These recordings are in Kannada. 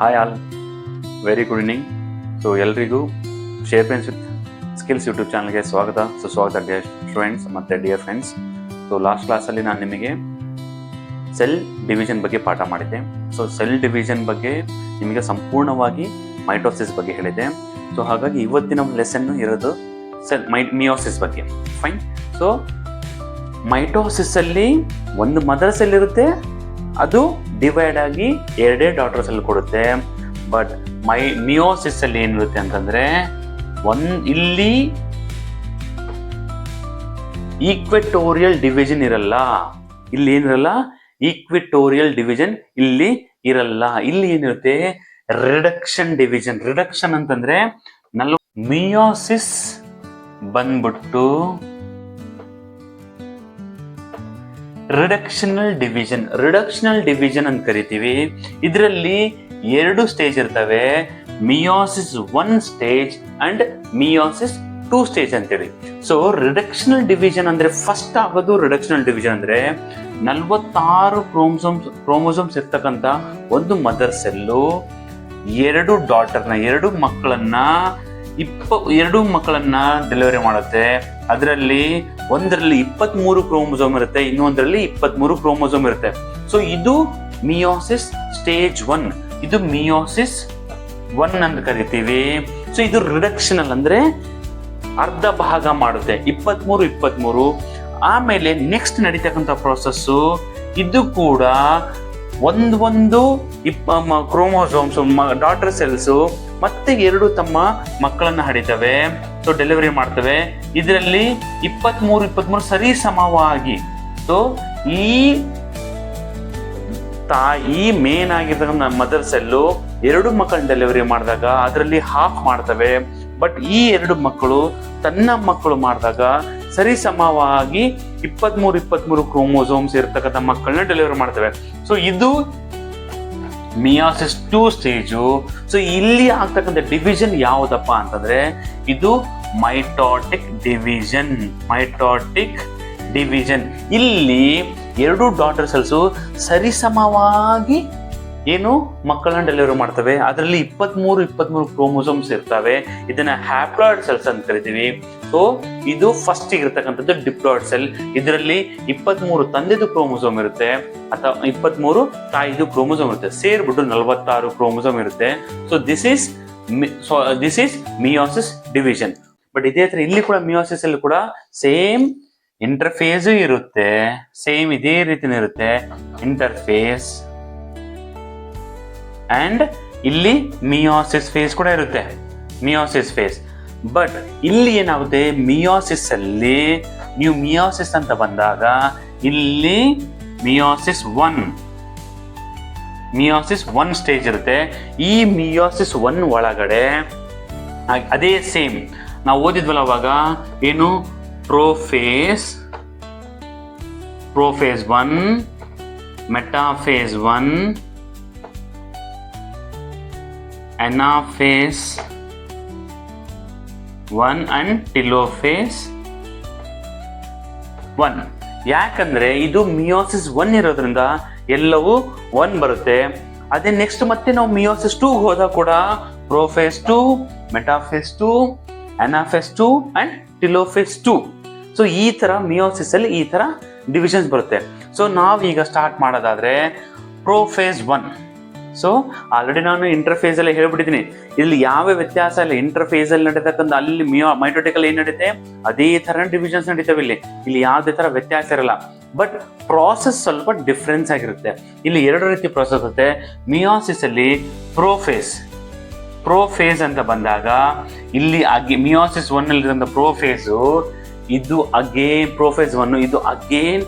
Hi all very good evening so ಎಲ್ರಿಗೂ ಫ್ರೆಂಡ್ಸ್ ವಿತ್ ಸ್ಕಿಲ್ಸ್ ಯೂಟ್ಯೂಬ್ ಚಾನಲ್ಗೆ ಸ್ವಾಗತ. ಸುಸ್ವಾಗತ ಡಿಯರ್ ಸ್ಟೂಡೆಂಟ್ಸ್ ಮತ್ತು ಡಿಯರ್ ಫ್ರೆಂಡ್ಸ್ ಸೊ ಲಾಸ್ಟ್ ಕ್ಲಾಸಲ್ಲಿ ನಾನು ನಿಮಗೆ ಸೆಲ್ ಡಿವಿಷನ್ ಬಗ್ಗೆ ಪಾಠ ಮಾಡಿದ್ದೆ. ಸೊ ಸೆಲ್ ಡಿವಿಷನ್ ಬಗ್ಗೆ ನಿಮಗೆ ಸಂಪೂರ್ಣವಾಗಿ ಮೈಟೋಸಿಸ್ ಬಗ್ಗೆ ಹೇಳಿದೆ ಸೊ ಹಾಗಾಗಿ ಇವತ್ತಿನ ಲೆಸನ್ ಇರೋದು ಸೆಲ್ ಮೈ ಮಿಯೋಸಿಸ್ ಬಗ್ಗೆ. ಫೈನ್ ಸೊ ಮೈಟೋಸಿಸ್ ಅಲ್ಲಿ ಒಂದು ಮದರ್ ಸೆಲ್ ಇರುತ್ತೆ, ಅದು ಡಿವೈಡ್ ಆಗಿ ಎರಡೇ ಡಾಟರ್ಸ್ ಅಲ್ಲಿ ಕೊಡುತ್ತೆ. ಬಟ್ ಮೈ ಮಿಯೋಸಿಸ್ ಅಲ್ಲಿ ಏನಿರುತ್ತೆ ಅಂತಂದ್ರೆ ಒನ್ ಇಲ್ಲಿ ಈಕ್ವೆಟೋರಿಯಲ್ ಡಿವಿಷನ್ ಇರಲ್ಲ. ಇಲ್ಲಿ ಏನಿರಲ್ಲ? ಈಕ್ವಿಟೋರಿಯಲ್ ಡಿವಿಷನ್ ಇಲ್ಲಿ ಇರಲ್ಲ. ಇಲ್ಲಿ ಏನಿರುತ್ತೆ? ರಿಡಕ್ಷನ್ ಡಿವಿಷನ್ ರಿಡಕ್ಷನ್ ಅಂತಂದ್ರೆ, ನಲ್ವ ಮಿಯೋಸಿಸ್ ಬಂದ್ಬಿಟ್ಟು ರಿಡಕ್ಷನಲ್ ಡಿವಿಷನ್ ರಿಡಕ್ಷನಲ್ ಡಿವಿಷನ್ ಅಂತ ಕರಿತೀವಿ. ಇದರಲ್ಲಿ ಎರಡು ಸ್ಟೇಜ್ ಇರ್ತವೆ. Meiosis one stage and meiosis two stage ಅಂತೇಳಿ. ಸೊ ರಿಡಕ್ಷನಲ್ ಡಿವಿಷನ್ ಅಂದ್ರೆ ಫಸ್ಟ್ ಆಗೋದು ರಿಡಕ್ಷನಲ್ ಡಿವಿಷನ್ ಅಂದ್ರೆ ನಲ್ವತ್ತಾರು ಕ್ರೋಮೋಸೋಮ್ಸ್ ಕ್ರೋಮೋಸೋಮ್ಸ್ ಇರ್ತಕ್ಕಂಥ ಒಂದು ಮದರ್ ಸೆಲ್ಲು ಎರಡು ಡಾಟರ್ನ ಎರಡು ಮಕ್ಕಳನ್ನ ಇಪ್ಪ ಎರಡು ಮಕ್ಕಳನ್ನ ಡೆಲಿವರಿ ಮಾಡುತ್ತೆ. ಅದರಲ್ಲಿ ಒಂದರಲ್ಲಿ ಇಪ್ಪತ್ಮೂರು ಕ್ರೋಮೋಸೋಮ್ ಇರುತ್ತೆ, ಇನ್ನೊಂದರಲ್ಲಿ ಇಪ್ಪತ್ಮೂರು ಕ್ರೋಮೋಸೋಮ್ ಇರುತ್ತೆ. ಸೊ ಇದು ಮಿಯೋಸಿಸ್ ಸ್ಟೇಜ್ ಒನ್ ಇದು ಮಿಯೋಸಿಸ್ ಒನ್ ಅಂತ ಕರಿತೀವಿ. ಸೊ ಇದು ರಿಡಕ್ಷನಲ್ ಅಂದ್ರೆ ಅರ್ಧ ಭಾಗ ಮಾಡುತ್ತೆ, ಇಪ್ಪತ್ಮೂರು ಇಪ್ಪತ್ಮೂರು. ಆಮೇಲೆ ನೆಕ್ಸ್ಟ್ ನಡೀತಕ್ಕಂಥ ಪ್ರೊಸೆಸ್ಸು ಇದು ಕೂಡ ಒಂದು ಒಂದು ಇಪ್ಪ ಕ್ರೋಮೋಸೋಮ್ಸ್ ಡಾಟರ್ ಸೆಲ್ಸು ಮತ್ತೆ ಎರಡು ತಮ್ಮ ಮಕ್ಕಳನ್ನ ಹಡಿತವೆ ಸೊ ಡೆಲಿವರಿ ಮಾಡ್ತವೆ. ಇದರಲ್ಲಿ ಇಪ್ಪತ್ಮೂರು ಇಪ್ಪತ್ಮೂರು ಸರಿ ಸಮವಾಗಿ. ಸೊ ಈ ತಾಯಿ ಮೇನ್ ಆಗಿರ್ತಕ್ಕಂಥ ಮದರ್ ಸೆಲ್ಲು ಎರಡು ಮಕ್ಕಳನ್ನ ಡೆಲಿವರಿ ಮಾಡಿದಾಗ ಅದರಲ್ಲಿ ಹಾಫ್ ಮಾಡ್ತವೆ. ಬಟ್ ಈ ಎರಡು ಮಕ್ಕಳು ತನ್ನ ಮಕ್ಕಳು ಮಾಡಿದಾಗ ಸರಿ ಸಮವಾಗಿ ಇಪ್ಪತ್ಮೂರು ಇಪ್ಪತ್ಮೂರು ಕ್ರೋಮೋಸೋಮ್ಸ್ ಇರ್ತಕ್ಕಂಥ ಮಕ್ಕಳನ್ನ ಡೆಲಿವರಿ ಮಾಡ್ತವೆ. ಸೊ ಇದು ಮಿಯಾಸಿಸ್ ಟೂ ಸ್ಟೇಜು. ಸೊ ಇಲ್ಲಿ ಆಗ್ತಕ್ಕಂಥ ಡಿವಿಷನ್ ಯಾವುದಪ್ಪ ಅಂತಂದ್ರೆ, ಇದು ಮೈಟಾಟಿಕ್ ಡಿವಿಷನ್ ಮೈಟಾಟಿಕ್ ಡಿವಿಷನ್ ಇಲ್ಲಿ ಎರಡು ಡಾಟರ್ ಸೆಲ್ಸು ಸರಿಸಮವಾಗಿ ಏನು ಮಕ್ಕಳನ್ನ ಡೆಲಿವರಿ ಮಾಡ್ತವೆ? ಅದರಲ್ಲಿ ಇಪ್ಪತ್ಮೂರು ಇಪ್ಪತ್ಮೂರು ಕ್ರೋಮೋಸೋಮ್ಸ್ ಇರ್ತವೆ. ಇದನ್ನ ಹ್ಯಾಪ್ಲಾಯ್ಡ್ ಸೆಲ್ಸ್ ಅಂತ ಕರಿತೀವಿ. ಸೊ ಇದು ಫಸ್ಟ್ ಇರತಕ್ಕಂಥದ್ದು ಡಿಪ್ಲಾಯ್ಡ್ ಸೆಲ್ ಇದರಲ್ಲಿ ಇಪ್ಪತ್ಮೂರು ತಂದೆದು ಕ್ರೋಮೋಸೋಮ್ ಇರುತ್ತೆ, ಅಥವಾ ಇಪ್ಪತ್ಮೂರು ತಾಯಿದು ಕ್ರೋಮೋಸೋಮ್ ಇರುತ್ತೆ. ಸೇರ್ಬಿಟ್ಟು ನಲವತ್ತಾರು ಕ್ರೋಮೋಸೋಮ್ ಇರುತ್ತೆ. So this is this is meiosis division but ಇದೇ ಹತ್ರ ಇಲ್ಲಿ ಕೂಡ ಮಿಯೋಸಿಸ್ ಅಲ್ಲಿ ಕೂಡ ಸೇಮ್ ಇಂಟರ್ಫೇಸು ಇರುತ್ತೆ. ಸೇಮ್ ಇದೇ ರೀತಿನೇ ಇರುತ್ತೆ ಇಂಟರ್ಫೇಸ್ ಅಂಡ್ ಇಲ್ಲಿ ಮಿಯೋಸಿಸ್ ಫೇಸ್ ಕೂಡ ಇರುತ್ತೆ. ಮಿಯೋಸಿಸ್ ಫೇಸ್ ಬಟ್ ಇಲ್ಲಿ ಏನಾಗುತ್ತೆ? ಮಿಯೋಸಿಸ್ ಅಲ್ಲಿ ನೀವು ಮಿಯೋಸಿಸ್ ಅಂತ ಬಂದಾಗ ಇಲ್ಲಿ meiosis one meiosis one stage ಇರುತ್ತೆ. ಈ ಮಿಯೋಸಿಸ್ ಒನ್ ಒಳಗಡೆ ಅದೇ ಸೇಮ್ ನಾವು ಓದಿದ್ವಲ್ಲ ಅವಾಗ ಏನು? Prophase prophase one metaphase one anaphase one and telophase one ಯಾಕಂದ್ರೆ ಇದು ಮಿಯೋಸಿಸ್ ಒನ್ ಇರೋದ್ರಿಂದ ಎಲ್ಲವೂ ಒನ್ ಬರುತ್ತೆ. ಅದೇ ನೆಕ್ಸ್ಟ್ ಮತ್ತೆ ನಾವು ಮಿಯೋಸಿಸ್ ಟೂ ಹೋದಾಗ ಕೂಡ prophase two metaphase two anaphase two and telophase two so ಈ ತರ ಮಿಯೋಸಿಸ್ ಅಲ್ಲಿ ಈ ತರ ಡಿವಿಷನ್ಸ್ ಬರುತ್ತೆ. ಸೊ ನಾವೀಗ ಸ್ಟಾರ್ಟ್ ಮಾಡೋದಾದ್ರೆ ಪ್ರೋಫೇಸ್ ಒನ್ ಸೊ ಆಲ್ರೆಡಿ ನಾನು ಇಂಟರ್ಫೇಸ್ ಅಲ್ಲಿ ಹೇಳ್ಬಿಟ್ಟಿದ್ದೀನಿ ಇಲ್ಲಿ ಯಾವ ವ್ಯತ್ಯಾಸ ಇಲ್ಲ. ಇಂಟರ್ಫೇಸ್ ಅಲ್ಲಿ ನಡೀತಕ್ಕಂಥ ಅಲ್ಲಿ ಮಿಯೋ ಮೈಟೋಟಿಕಲ್ ಏನ್ ನಡೀತೆ? ಅದೇ ಥರ ಡಿವಿಷನ್ಸ್ ನಡೀತಾವೆ ಇಲ್ಲಿ. ಇಲ್ಲಿ ಯಾವುದೇ ತರ ವ್ಯತ್ಯಾಸ ಇರಲ್ಲ. ಬಟ್ ಪ್ರಾಸೆಸ್ ಸ್ವಲ್ಪ ಡಿಫ್ರೆನ್ಸ್ ಆಗಿರುತ್ತೆ. ಇಲ್ಲಿ ಎರಡು ರೀತಿ ಪ್ರಾಸೆಸ್ ಇರುತ್ತೆ. ಮಿಯೋಸಿಸ್ ಅಲ್ಲಿ ಪ್ರೋಫೇಸ್ ಪ್ರೋಫೇಸ್ ಅಂತ ಬಂದಾಗ, ಇಲ್ಲಿ ಅಗೆ ಮಿಯೋಸಿಸ್ ಒನ್ ಅಲ್ಲಿ ಪ್ರೋಫೇಸು ಇದು ಅಗೇನ್ ಪ್ರೋಫೇಸ್ ಒನ್ ಇದು ಅಗೇನ್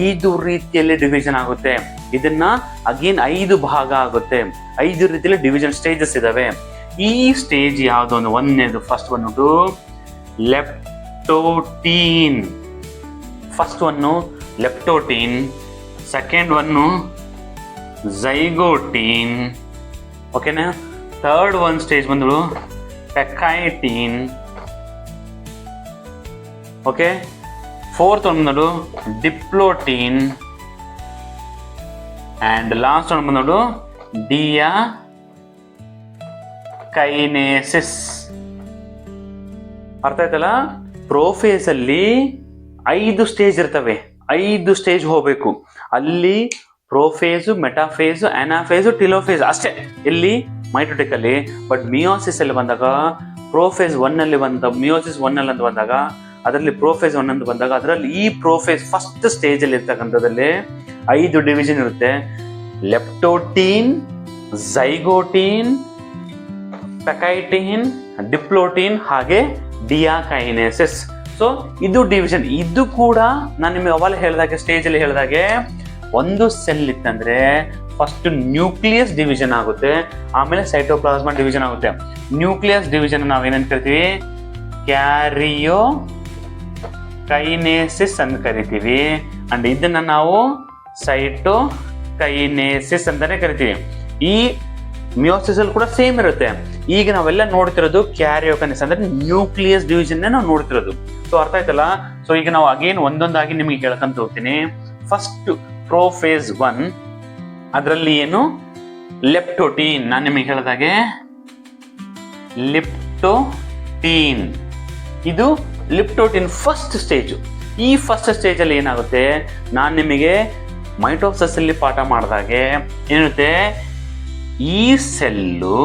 ಐದು ರೀತಿಯಲ್ಲಿ ಡಿವಿಷನ್ ಆಗುತ್ತೆ. ಇದನ್ನ ಅಗೇನ್ ಐದು ಭಾಗ ಆಗುತ್ತೆ. ಐದು ರೀತಿಯಲ್ಲಿ ಡಿವಿಷನ್ ಸ್ಟೇಜಸ್ ಇದಾವೆ. ಈ ಸ್ಟೇಜ್ ಯಾವುದು ಒಂದು ಒಂದನೇದು ಫಸ್ಟ್ ಬಂದ್ಬಿಟ್ಟು leptotene first one leptotene second one zygotene ಓಕೆನಾ ಥರ್ಡ್ ಒನ್ ಸ್ಟೇಜ್ ಬಂದಳು ಪೆಕೈಟೀನ್ ಓಕೆ ಫೋರ್ತ್ ಒಂದು ಡಿಪ್ಲೋಟೀನ್ ಆ್ಯಂಡ್ ಲಾಸ್ಟ್ ಒನ್ ಬಂದ್ಬಿಟ್ಟು ಡಿಯಾ ಕೈನೇಸಿಸ್ ಅರ್ಥ ಆಯ್ತಲ್ಲ? ಪ್ರೋಫೇಸ್ ಅಲ್ಲಿ ಐದು ಸ್ಟೇಜ್ ಇರ್ತವೆ. ಐದು ಸ್ಟೇಜ್ ಹೋಗ್ಬೇಕು. ಅಲ್ಲಿ ಪ್ರೋಫೇಸು ಮೆಟಾಫೇಸು ಅನಾಫೇಸು ಟಿಲೋಫೇಸ್ ಅಷ್ಟೇ. ಇಲ್ಲಿ ಮೈಟೋಟಿಕ್ ಅಲ್ಲಿ ಬಟ್ ಮಿಯೋಸಿಸ್ ಅಲ್ಲಿ ಬಂದಾಗ ಪ್ರೋಫೇಸ್ ಒನ್ ಅಲ್ಲಿ ಬಂದ ಮಿಯೋಸಿಸ್ ಒನ್ ಅಲ್ಲಿ ಅಂತ ಬಂದಾಗ, ಅದರಲ್ಲಿ ಪ್ರೋಫೇಸ್ ಒನ್ ಅಂತ ಬಂದಾಗ, ಅದರಲ್ಲಿ ಈ ಪ್ರೋಫೇಸ್ ಫಸ್ಟ್ ಸ್ಟೇಜ್ ಅಲ್ಲಿ ಇರ್ತಕ್ಕಂಥದ್ದಲ್ಲಿ ಐದು ಡಿವಿಷನ್ ಇರುತ್ತೆ. ಲೆಪ್ಟೋಟೀನ್ ಝೈಗೋಟೀನ್ ಪೆಕೈಟೀನ್ ಡಿಪ್ಲೋಟೀನ್ ಹಾಗೆ ಡಿಯಾಕೈನೆಸಿಸ್ ಸೊ ಇದು ಡಿವಿಷನ್ ಇದು ಕೂಡ ನಾನು ನಿಮಗೆ ಅವಾಗ ಹೇಳಿದಾಗೆ ಸ್ಟೇಜಲ್ಲಿ ಹೇಳಿದಾಗೆ ಒಂದು ಸೆಲ್ ಇತ್ತಂದ್ರೆ ಫಸ್ಟ್ ನ್ಯೂಕ್ಲಿಯಸ್ ಡಿವಿಷನ್ ಆಗುತ್ತೆ, ಆಮೇಲೆ ಸೈಟೋಪ್ಲಾಸ್ಮಾ ಡಿವಿಷನ್ ಆಗುತ್ತೆ. ನ್ಯೂಕ್ಲಿಯಸ್ ಡಿವಿಷನ್ ನಾವು ಏನಂತ ಕರಿತೀವಿ? ಕ್ಯಾರಿಯೋ ಕೈನೇಸಿಸ್ ಅಂತ ಕರಿತೀವಿ. ಅಂಡ್ ಇದನ್ನ ನಾವು ಸೈಟೋ ಕೈನೇಸಿಸ್ ಅಂತಾನೆ ಕರಿತೀವಿ. ಈ ಮಿಯೋಸಿಸ್ ಅಲ್ಲಿ ಕೂಡ ಸೇಮ್ ಇರುತ್ತೆ. ಈಗ ನಾವೆಲ್ಲ ನೋಡ್ತಿರೋದು ಕ್ಯಾರಿಯೋಕನಿಸ್ ಅಂದ್ರೆ ನ್ಯೂಕ್ಲಿಯಸ್ ಡಿವಿಷನ್ ನಾವು ನೋಡ್ತಿರೋದು. ಸೊ ಅರ್ಥ ಆಯ್ತಲ್ಲ? ಸೊ ಈಗ ನಾವು ಅಗೇನ್ ಒಂದೊಂದಾಗಿ ನಿಮಗೆ ಕೇಳ್ಕೊಂತ ಹೋಗ್ತೀನಿ. ಫಸ್ಟ್ ಪ್ರೋಫೇಸ್ ಒನ್ ಅದರಲ್ಲಿ ಏನು? ಲೆಪ್ಟೋಟೀನ್ ನಾನು ನಿಮಗೆ ಹೇಳಿದಾಗೆ ಲಿಪ್ಟೋಟೀನ್ ಇದು ಲಿಪ್ಟೋಟಿನ್ ಫಸ್ಟ್ ಸ್ಟೇಜ್ ಈ ಫಸ್ಟ್ ಸ್ಟೇಜ್ ಅಲ್ಲಿ ಏನಾಗುತ್ತೆ? ನಾನು ನಿಮಗೆ ಮೈಟೋಸಸ್ ಅಲ್ಲಿ ಪಾಠ ಮಾಡಿದಾಗೆ ಏನಿರುತ್ತೆ? ಈ ಸೆಲ್ಲು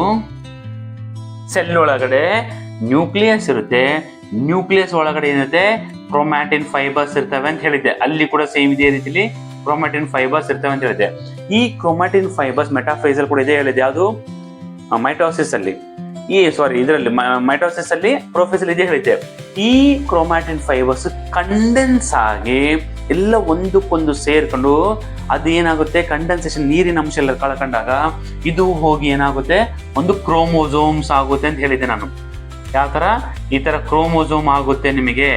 ಸೆಲ್ ಒಳಗಡೆ ನ್ಯೂಕ್ಲಿಯಸ್ ಇರುತ್ತೆ. ನ್ಯೂಕ್ಲಿಯಸ್ ಒಳಗಡೆ ಏನಿರುತ್ತೆ? ಕ್ರೊಮ್ಯಾಟಿನ್ ಫೈಬರ್ಸ್ ಇರ್ತವೆ ಅಂತ ಹೇಳಿದ್ದೆ. ಅಲ್ಲಿ ಕೂಡ ಸೇಮ್ ಇದೇ ರೀತಿಲಿ ಕ್ರೊಮ್ಯಾಟಿನ್ ಫೈಬರ್ಸ್ ಇರ್ತವೆ ಅಂತ ಹೇಳಿದ್ದೆ. ಈ ಕ್ರೊಮ್ಯಾಟಿನ್ ಫೈಬರ್ಸ್ ಮೆಟಾಫೈಸಲ್ ಕೂಡ ಇದೆ ಹೇಳಿದೆ ಅದು ಮೈಟೋಸಿಸ್ ಅಲ್ಲಿ ಈ ಸಾರಿ ಇದರಲ್ಲಿ ಮೈಟೋಸಿಸ್ ಅಲ್ಲಿ ಪ್ರೊಫೆಸಲ್ ಇದೆ ಹೇಳಿದ್ದೆ. ಈ ಕ್ರೊಮ್ಯಾಟಿನ್ ಫೈಬರ್ಸ್ ಕಂಡೆನ್ಸ್ ಆಗಿ ಎಲ್ಲ ಒಂದಕ್ಕೊಂದು ಸೇರ್ಕೊಂಡು ಅದು ಏನಾಗುತ್ತೆ ಕಂಡೆನ್ಸೇಷನ್ ನೀರಿನ ಅಂಶ ಎಲ್ಲ ಕಳ್ಕೊಂಡಾಗ ಇದು ಹೋಗಿ ಏನಾಗುತ್ತೆ? ಒಂದು ಕ್ರೋಮೋಸೋಮ್ಸ್ ಆಗುತ್ತೆ ಅಂತ ಹೇಳಿದ್ದೆ ನಾನು. ಯಾವ ತರ ಈ ಥರ ಕ್ರೋಮೋಸೋಮ್ ಆಗುತ್ತೆ ನಿಮಗೆ.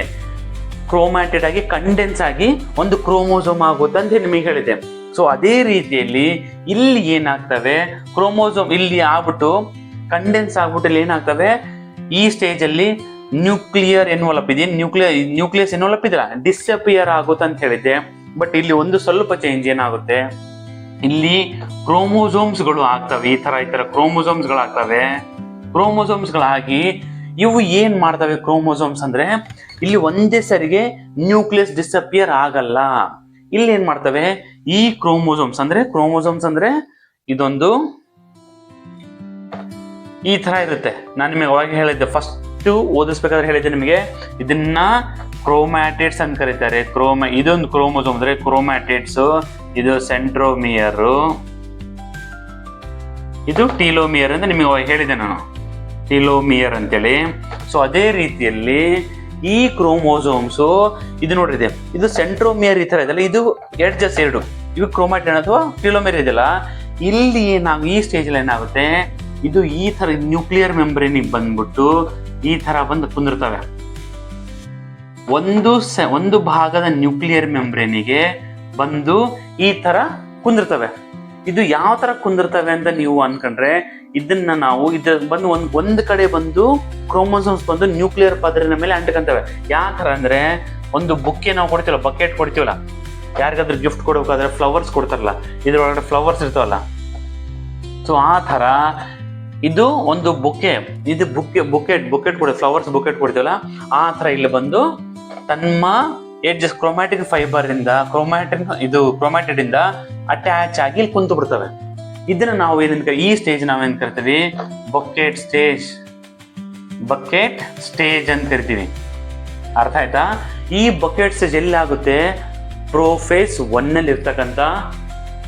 ಕ್ರೋಮ್ಯಾಟೆಡ್ ಆಗಿ ಕಂಡೆನ್ಸ್ ಆಗಿ ಒಂದು ಕ್ರೋಮೋಸೋಮ್ ಆಗುತ್ತೆ ಅಂತ ನಿಮಗೆ ಹೇಳಿದೆ ಸೊ ಅದೇ ರೀತಿಯಲ್ಲಿ ಇಲ್ಲಿ ಏನಾಗ್ತವೆ? ಕ್ರೋಮೋಸೋಮ್ ಇಲ್ಲಿ ಆಗ್ಬಿಟ್ಟು ಕಂಡೆನ್ಸ್ ಆಗ್ಬಿಟ್ಟು ಇಲ್ಲಿ ಏನಾಗ್ತವೆ? ಈ ಸ್ಟೇಜ್ ಅಲ್ಲಿ ನ್ಯೂಕ್ಲಿಯರ್ ಎನ್ವಲಪ್ ಇದೆ. ನ್ಯೂಕ್ಲಿಯರ್ ನ್ಯೂಕ್ಲಿಯಸ್ ಎನ್ವಲಪ್ ಇದೆಯಲ್ಲ ಡಿಸಪಿಯರ್ ಆಗುತ್ತೆ ಅಂತ ಹೇಳಿದ್ದೆ. ಬಟ್ ಇಲ್ಲಿ ಒಂದು ಸ್ವಲ್ಪ ಚೇಂಜ್ ಏನಾಗುತ್ತೆ? ಇಲ್ಲಿ ಕ್ರೋಮೋಸೋಮ್ಸ್ಗಳು ಗಳು ಆಗ್ತವೆ. ಈ ತರ ಈ ತರ ಕ್ರೋಮೋಸೋಮ್ಸ್ಗಳಾಗ್ತವೆ ಗಳು ಆಗ್ತವೆ. Chromosomes ಗಳಾಗಿ ಇವು ಏನ್ ಮಾಡ್ತವೆ ಕ್ರೋಮೋಸೋಮ್ಸ್ ಅಂದ್ರೆ, ಇಲ್ಲಿ ಒಂದೇ ಸರಿಗೆ ನ್ಯೂಕ್ಲಿಯಸ್ ಡಿಸಪಿಯರ್ ಆಗಲ್ಲ. ಇಲ್ಲಿ ಏನ್ ಮಾಡ್ತವೆ? ಈ ಕ್ರೋಮೋಸೋಮ್ಸ್ ಅಂದ್ರೆ ಕ್ರೋಮೋಸೋಮ್ಸ್ ಅಂದ್ರೆ ಇದೊಂದು ಈ ತರ ಇರುತ್ತೆ. ನಾನು ನಿಮಗೆ ಅವಾಗ ಹೇಳಿದ್ದೆ ಫಸ್ಟ್ ಓದಿಸ್ಬೇಕಾದ್ರೆ ಹೇಳಿದ್ದೆ ನಿಮಗೆ. ಇದನ್ನ ಕ್ರೋಮ್ಯಾಟಿಡ್ಸ್ ಅಂತ ಕರೀತಾರೆ. ಕ್ರೋಮ ಇದೊಂದು ಕ್ರೋಮೋಸೋಮ್ ಅಂದ್ರೆ ಕ್ರೋಮ್ಯಾಟಿಡ್ಸ್ ಇದು ಸೆಂಟ್ರೋಮಿಯರ್ ಇದು ಟೀಲೋಮಿಯರ್ ಅಂತ ನಿಮಗೆ ಹೇಳಿದೆ ನಾನು. ಟೀಲೋಮಿಯರ್ ಅಂತೇಳಿ. ಸೊ ಅದೇ ರೀತಿಯಲ್ಲಿ ಈ ಕ್ರೋಮೋಸೋಮ್ಸು ಇದು ನೋಡ್ರಿದೆ ಇದು. ಸೆಂಟ್ರೋಮಿಯರ್ ಈ ತರ ಇದೆಲ್ಲ ಇದು ಎಡ್ಜಸ್ ಎರಡು. ಇವು ಕ್ರೋಮ್ಯಾಟಿನ್ ಅಥವಾ ಟೀಲೋಮಿಯರ್ ಇದೆಯಲ್ಲ, ಇಲ್ಲಿ ನಾವು ಈ ಸ್ಟೇಜಲ್ಲಿ ಏನಾಗುತ್ತೆ, ಇದು ಈ ತರ ನ್ಯೂಕ್ಲಿಯರ್ ಮೆಂಬ್ರೇನಿಗೆ ಬಂದ್ಬಿಟ್ಟು ಈ ಥರ ಬಂದು ಕುಂದಿರ್ತವೆ. ಒಂದು ಸೆ, ಒಂದು ಭಾಗದ ನ್ಯೂಕ್ಲಿಯರ್ ಮೆಂಬ್ರೇನಿಗೆ ಬಂದು ಈ ಥರ ಕುಂದಿರ್ತವೆ. ಇದು ಯಾವ ಥರ ಕುಂದಿರ್ತವೆ ಅಂತ ನೀವು ಅನ್ಕೊಂಡ್ರೆ, ಇದನ್ನ ನಾವು ಇದ್ರ ಬಂದು ಒಂದು ಒಂದು ಕಡೆ ಬಂದು ಕ್ರೋಮೋಸೋಮ್ಸ್ ಬಂದು ನ್ಯೂಕ್ಲಿಯರ್ ಪದರಿನ ಮೇಲೆ ಅಂಟ್ಕೊಂತವೆ. ಯಾವ ಥರ ಅಂದರೆ, ಒಂದು ಬುಕ್ಕೆ ನಾವು ಕೊಡ್ತೀವಲ್ಲ, ಬಕೆಟ್ ಕೊಡ್ತೀವಲ್ಲ, ಯಾರಿಗಾದ್ರೂ ಗಿಫ್ಟ್ ಕೊಡಬೇಕಾದ್ರೆ ಫ್ಲವರ್ಸ್ ಕೊಡ್ತಾರಲ್ಲ, ಇದ್ರೊಳಗಡೆ ಫ್ಲವರ್ಸ್ ಇರ್ತಾವಲ್ಲ. ಸೊ ಆ ತರ ಇದು ಒಂದು ಬುಕ್ಕೆ. ಇದು ಬುಕ್ಕೆ ಬುಕೆಟ್ ಬುಕೆಟ್ ಕೊಡ, ಫ್ಲವರ್ಸ್ ಬುಕೆಟ್ ಕೊಡ್ತೀವಲ್ಲ, ಆ ತರ ಇಲ್ಲಿ ಬಂದು ತಮ್ಮ ಎಡ್ಜಸ್ ಕ್ರೊಮ್ಯಾಟಿಕ್ ಫೈಬರ್ ಇಂದ ಕ್ರೊಮ್ಯಾಟಿನ್ ಇದು ಕ್ರೊಮ್ಯಾಟಿಡ್ ಇಂದ ಅಟ್ಯಾಚ್ ಆಗಿ ಇಲ್ಲಿ ಕುಂತು ಬಿಡ್ತವೆ. ಇದನ್ನ ನಾವು ಏನಂತ ಈ ಸ್ಟೇಜ್ ನಾವೇನ್ ಕರಿತೀವಿ? ಬಕೆಟ್ ಸ್ಟೇಜ್ ಬಕೆಟ್ ಸ್ಟೇಜ್ ಅಂತ ಕರಿತೀವಿ. ಅರ್ಥ ಆಯ್ತಾ? ಈ ಬಕೆಟ್ ಸ್ಟೇಜ್ ಎಲ್ಲಾಗುತ್ತೆ ಪ್ರೋಫೇಸ್ ಒನ್ ಅಲ್ಲಿ ಇರ್ತಕ್ಕಂಥ